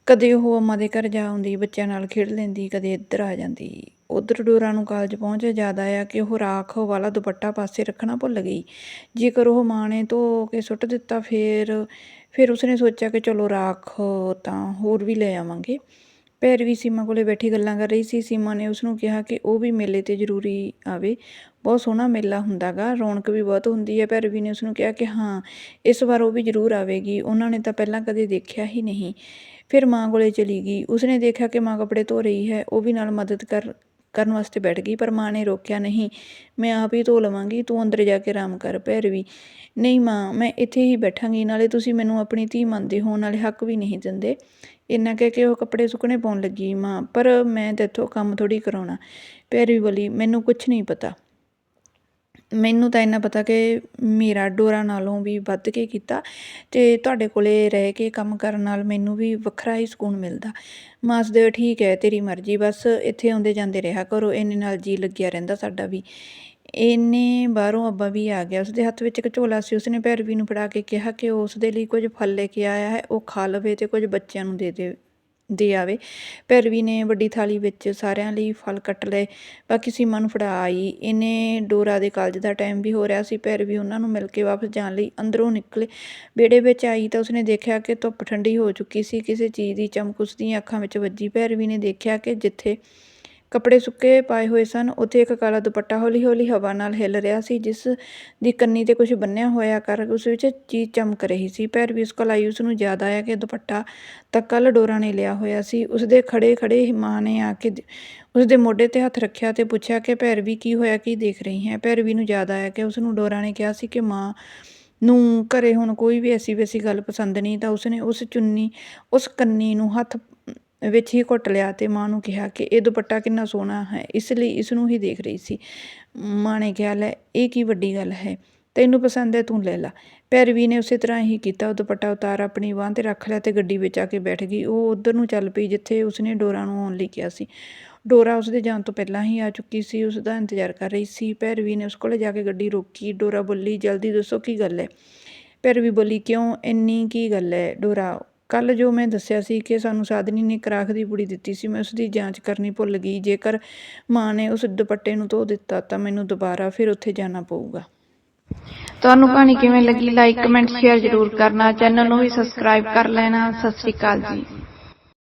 ਕਦੇ ਉਹ ਅੰਮਾ ਦੇ ਘਰ ਜਾ ਆਉਂਦੀ, ਬੱਚਿਆਂ ਨਾਲ ਖੇਡ ਲੈਂਦੀ, ਕਦੇ ਇੱਧਰ ਆ ਜਾਂਦੀ। ਉਧਰ ਡੋਰਾ ਨੂੰ ਕਾਲਜ ਪਹੁੰਚ ਜ਼ਿਆਦਾ ਆਇਆ ਕਿ ਉਹ ਰਾਖ ਵਾਲਾ ਦੁਪੱਟਾ ਪਾਸੇ ਰੱਖਣਾ ਭੁੱਲ ਗਈ। ਜੇਕਰ ਉਹ ਮਾਂ ਨੇ ਧੋ ਕੇ ਸੁੱਟ ਦਿੱਤਾ, ਫਿਰ ਫਿਰ ਉਸਨੇ ਸੋਚਿਆ ਕਿ ਚਲੋ ਰਾਖ ਤਾਂ ਹੋਰ ਵੀ ਲੈ ਆਵਾਂਗੇ। ਭੈਰਵੀ ਸੀਮਾ ਕੋਲੇ ਬੈਠੀ ਗੱਲਾਂ ਕਰ ਰਹੀ ਸੀ। ਸੀਮਾ ਨੇ ਉਸ ਨੂੰ ਕਿਹਾ ਕਿ ਉਹ ਵੀ ਮੇਲੇ ਤੇ ਜ਼ਰੂਰੀ ਆਵੇ। ਬਹੁਤ ਸੋਹਣਾ ਮੇਲਾ ਹੁੰਦਾਗਾ, ਰੌਣਕ ਵੀ ਬਹੁਤ ਹੁੰਦੀ ਹੈ। ਭੈਰਵੀ ਨੇ ਉਸ ਨੂੰ ਕਿਹਾ ਕਿ ਹਾਂ, ਇਸ ਵਾਰ ਉਹ ਵੀ ਜ਼ਰੂਰ ਆਵੇਗੀ। ਉਹਨਾਂ ਨੇ ਤਾਂ ਪਹਿਲਾਂ ਕਦੇ ਦੇਖਿਆ ਹੀ ਨਹੀਂ। ਫਿਰ ਮਾਂ ਕੋਲੇ ਚਲੀ ਗਈ। ਉਸਨੇ ਦੇਖਿਆ ਕਿ ਮਾਂ ਕੱਪੜੇ ਧੋ ਰਹੀ ਹੈ। ਉਹ ਵੀ ਨਾਲ ਮਦਦ ਕਰ, ਕਰਨ ਵਾਸਤੇ ਬੈਠ ਗਈ, ਪਰ ਮਾਂ ਨੇ ਰੋਕਿਆ ਨਹੀਂ। ਮੈਂ ਆਪ ਹੀ ਧੋ ਲਵਾਂਗੀ, ਤੂੰ ਅੰਦਰ ਜਾ ਕੇ ਆਰਾਮ ਕਰ ਭੈਰਵੀ ਨਹੀਂ ਮਾਂ, ਮੈਂ ਇੱਥੇ ਹੀ ਬੈਠਾਂਗੀ, ਨਾਲੇ ਤੁਸੀਂ ਮੈਨੂੰ ਆਪਣੀ ਧੀ ਮੰਨਦੇ ਹੋ, ਨਾਲੇ ਹੱਕ ਵੀ ਨਹੀਂ ਦਿੰਦੇ। ਇੰਨਾ ਕਹਿ ਕੇ ਉਹ ਕੱਪੜੇ ਸੁੱਕਣੇ ਪਾਉਣ ਲੱਗੀ ਮਾਂ, ਪਰ ਮੈਂ ਤੇਥੋਂ ਕੰਮ ਥੋੜੀ ਕਰਾਉਣਾ। ਭੈਰਵੀ ਬੋਲੀ, ਮੈਨੂੰ ਕੁਝ ਨਹੀਂ ਪਤਾ। ਮੈਨੂੰ ਤਾਂ ਇੰਨਾ ਪਤਾ ਕਿ ਮੇਰਾ ਡੋਰਾ ਨਾਲੋਂ ਵੀ ਵੱਧ ਕੇ ਕੀਤਾ ਤੇ ਤੁਹਾਡੇ ਕੋਲੇ ਰਹਿ ਕੇ ਕੰਮ ਕਰਨ ਨਾਲ ਮੈਨੂੰ ਵੀ ਵੱਖਰਾ ਹੀ ਸਕੂਨ ਮਿਲਦਾ। ਮਾਸਦੇ ਠੀਕ ਹੈ, ਤੇਰੀ ਮਰਜ਼ੀ, ਬਸ ਇੱਥੇ ਆਉਂਦੇ ਜਾਂਦੇ ਰਿਹਾ ਕਰੋ, ਇੰਨੇ ਨਾਲ ਜੀ ਲੱਗਿਆ ਰਹਿੰਦਾ ਸਾਡਾ ਵੀ। ਇੰਨੇ ਬਾਹਰੋਂ ਅੱਬਾ ਵੀ ਆ ਗਿਆ। ਉਸਦੇ ਹੱਥ ਵਿੱਚ ਇੱਕ ਝੋਲਾ ਸੀ। ਉਸਨੇ ਭੈਰਵੀ ਨੂੰ ਫੜਾ ਕੇ ਕਿਹਾ ਕਿ ਉਸ ਦੇ ਲਈ ਕੁਝ ਫਲ ਲੈ ਕੇ ਆਇਆ ਹੈ। ਉਹ ਖਾ ਲਵੇ ਤੇ ਕੁਝ ਬੱਚਿਆਂ ਨੂੰ ਦੇ ਦੇ ਦੇ ਆਵੇ। ਭੈਰਵੀ ਨੇ ਵੱਡੀ ਥਾਲੀ ਵਿੱਚ ਸਾਰਿਆਂ ਲਈ ਫਲ ਕੱਟ ਲਏ। ਬਾਕੀ ਸੀਮਾ ਨੂੰ ਫੜਾ ਆਈ। ਇਹਨੇ ਡੋਰਾ ਦੇ ਕਾਲਜ ਦਾ ਟਾਈਮ ਵੀ ਹੋ ਰਿਹਾ ਸੀ। ਭੈਰਵੀ ਉਹਨਾਂ ਨੂੰ ਮਿਲ ਕੇ ਵਾਪਸ ਜਾਣ ਲਈ ਅੰਦਰੋਂ ਨਿਕਲੇ। ਵਿਹੜੇ ਵਿੱਚ ਆਈ ਤਾਂ ਉਸਨੇ ਦੇਖਿਆ ਕਿ ਧੁੱਪ ਠੰਡੀ ਹੋ ਚੁੱਕੀ ਸੀ। ਕਿਸੇ ਚੀਜ਼ ਦੀ ਚਮਕ ਉਸਦੀਆਂ ਅੱਖਾਂ ਵਿੱਚ ਵੱਜੀ। ਭੈਰਵੀ ਨੇ ਦੇਖਿਆ ਕਿ ਜਿੱਥੇ ਕੱਪੜੇ ਸੁੱਕੇ ਪਾਏ ਹੋਏ ਸਨ। ਉੱਥੇ ਇੱਕ ਕਾਲਾ ਦੁਪੱਟਾ ਹੌਲੀ ਹੌਲੀ ਹਵਾ ਨਾਲ ਹਿੱਲ ਰਿਹਾ ਸੀ, ਜਿਸ ਦੀ ਕੰਨੀ ਤੇ ਕੁਝ ਬੰਨਿਆ ਹੋਇਆ ਕਰ ਉਸ ਵਿੱਚ ਚੀਜ਼ ਚਮਕ ਰਹੀ ਸੀ। ਭੈਰਵੀ ਉਸ ਕੋਲ ਆਈ ਉਸ ਨੂੰ ਯਾਦ ਆਇਆ ਕਿ ਦੁਪੱਟਾ ਤਾਂ ਕੱਲ ਡੋਰਾ ਨੇ ਲਿਆ ਹੋਇਆ ਸੀ। ਉਸ ਦੇ ਖੜੇ ਖੜੇ ਮਾਂ ਨੇ ਆ ਕੇ ਉਸ ਦੇ ਮੋਢੇ ਤੇ ਹੱਥ ਰੱਖਿਆ ਤੇ ਪੁੱਛਿਆ ਕਿ ਭੈਰਵੀ ਕੀ ਹੋਇਆ? ਕੀ ਦੇਖ ਰਹੀ ਹੈ? ਭੈਰਵੀ ਨੂੰ ਯਾਦ ਆਇਆ ਕਿ ਉਸ ਨੂੰ ਡੋਰਾ ਨੇ ਕਿਹਾ ਸੀ ਕਿ ਮਾਂ ਨੂੰ ਘਰੇ ਹੁਣ ਕੋਈ ਵੀ ਐਸੀ ਵੈਸੀ ਗੱਲ ਪਸੰਦ ਨਹੀਂ ਤਾਂ ਉਸਨੇ ਉਸ ਚੁੰਨੀ, ਉਸ ਕੰਨੀ ਨੂੰ ਹੱਥ ਵਿੱਚ ਹੀ ਘੁੱਟ ਲਿਆ ਤੇ ਮਾਂ ਨੂੰ ਕਿਹਾ ਕਿ ਇਹ ਦੁਪੱਟਾ ਕਿੰਨਾ ਸੋਹਣਾ ਹੈ, ਇਸ ਲਈ ਇਸ ਨੂੰ ਹੀ ਦੇਖ ਰਹੀ ਸੀ। ਮਾਂ ਨੇ ਕਿਹਾ, ਲੈ, ਇਹ ਕੀ ਵੱਡੀ ਗੱਲ ਹੈ, ਤੈਨੂੰ ਪਸੰਦ ਹੈ, ਤੂੰ ਲੈ ਲਾ। ਭੈਰਵੀ ਨੇ ਉਸੇ ਤਰ੍ਹਾਂ ਹੀ ਕੀਤਾ, ਉਹ ਦੁਪੱਟਾ ਉਤਾਰ ਆਪਣੀ ਬਾਂਹ ਤੇ ਰੱਖ ਲਿਆ ਤੇ ਗੱਡੀ ਵਿੱਚ ਆ ਕੇ ਬੈਠ ਗਈ। ਉਹ ਉਧਰ ਨੂੰ ਚੱਲ ਪਈ, ਜਿੱਥੇ ਉਸਨੇ ਡੋਰਾ ਨੂੰ ਆਉਣ ਲਈ ਕਿਹਾ ਸੀ। ਡੋਰਾ ਉਸਦੇ ਜਾਣ ਤੋਂ ਪਹਿਲਾਂ ਹੀ ਆ ਚੁੱਕੀ ਸੀ, ਉਸ ਦਾ ਇੰਤਜ਼ਾਰ ਕਰ ਰਹੀ ਸੀ। ਭੈਰਵੀ ਨੇ ਉਸ ਕੋਲ ਜਾ ਕੇ ਗੱਡੀ ਰੋਕੀ। ਡੋਰਾ ਬੋਲੀ, ਜਲਦੀ ਦੱਸੋ ਕੀ ਗੱਲ ਹੈ? ਭੈਰਵੀ ਬੋਲੀ, ਕਿਉਂ? ਇੰਨੀ ਕੀ ਗੱਲ ਹੈ, ਡੋਰਾ? ਕੱਲ ਜੋ ਮੈਂ ਦੱਸਿਆ ਸੀ ਕਿ ਸਾਨੂੰ ਸਾਧਨੀ ਨੇ ਕਰਾਖ ਦੀ ਪੁੜੀ ਦਿੱਤੀ ਸੀ, ਮੈਂ ਉਸ ਦੀ ਜਾਂਚ ਕਰਨੀ ਭੁੱਲ ਗਈ, ਜੇਕਰ ਮਾਂ ਨੇ ਉਸ ਦੁਪੱਟੇ ਨੂੰ ਧੋ ਦਿੱਤਾ ਤਾਂ ਮੈਨੂੰ ਦੁਬਾਰਾ ਫਿਰ ਉੱਥੇ ਜਾਣਾ ਪਊਗਾ। ਤੁਹਾਨੂੰ ਕਹਾਣੀ ਕਿਵੇਂ ਲੱਗੀ? ਲਾਈਕ ਕਮੈਂਟ ਸ਼ੇਅਰ ਜ਼ਰੂਰ ਕਰਨਾ, ਚੈਨਲ ਨੂੰ ਵੀ ਸਬਸਕ੍ਰਾਈਬ ਕਰ ਲੈਣਾ। ਸਤਿ ਸ਼੍ਰੀ ਅਕਾਲ ਜੀ।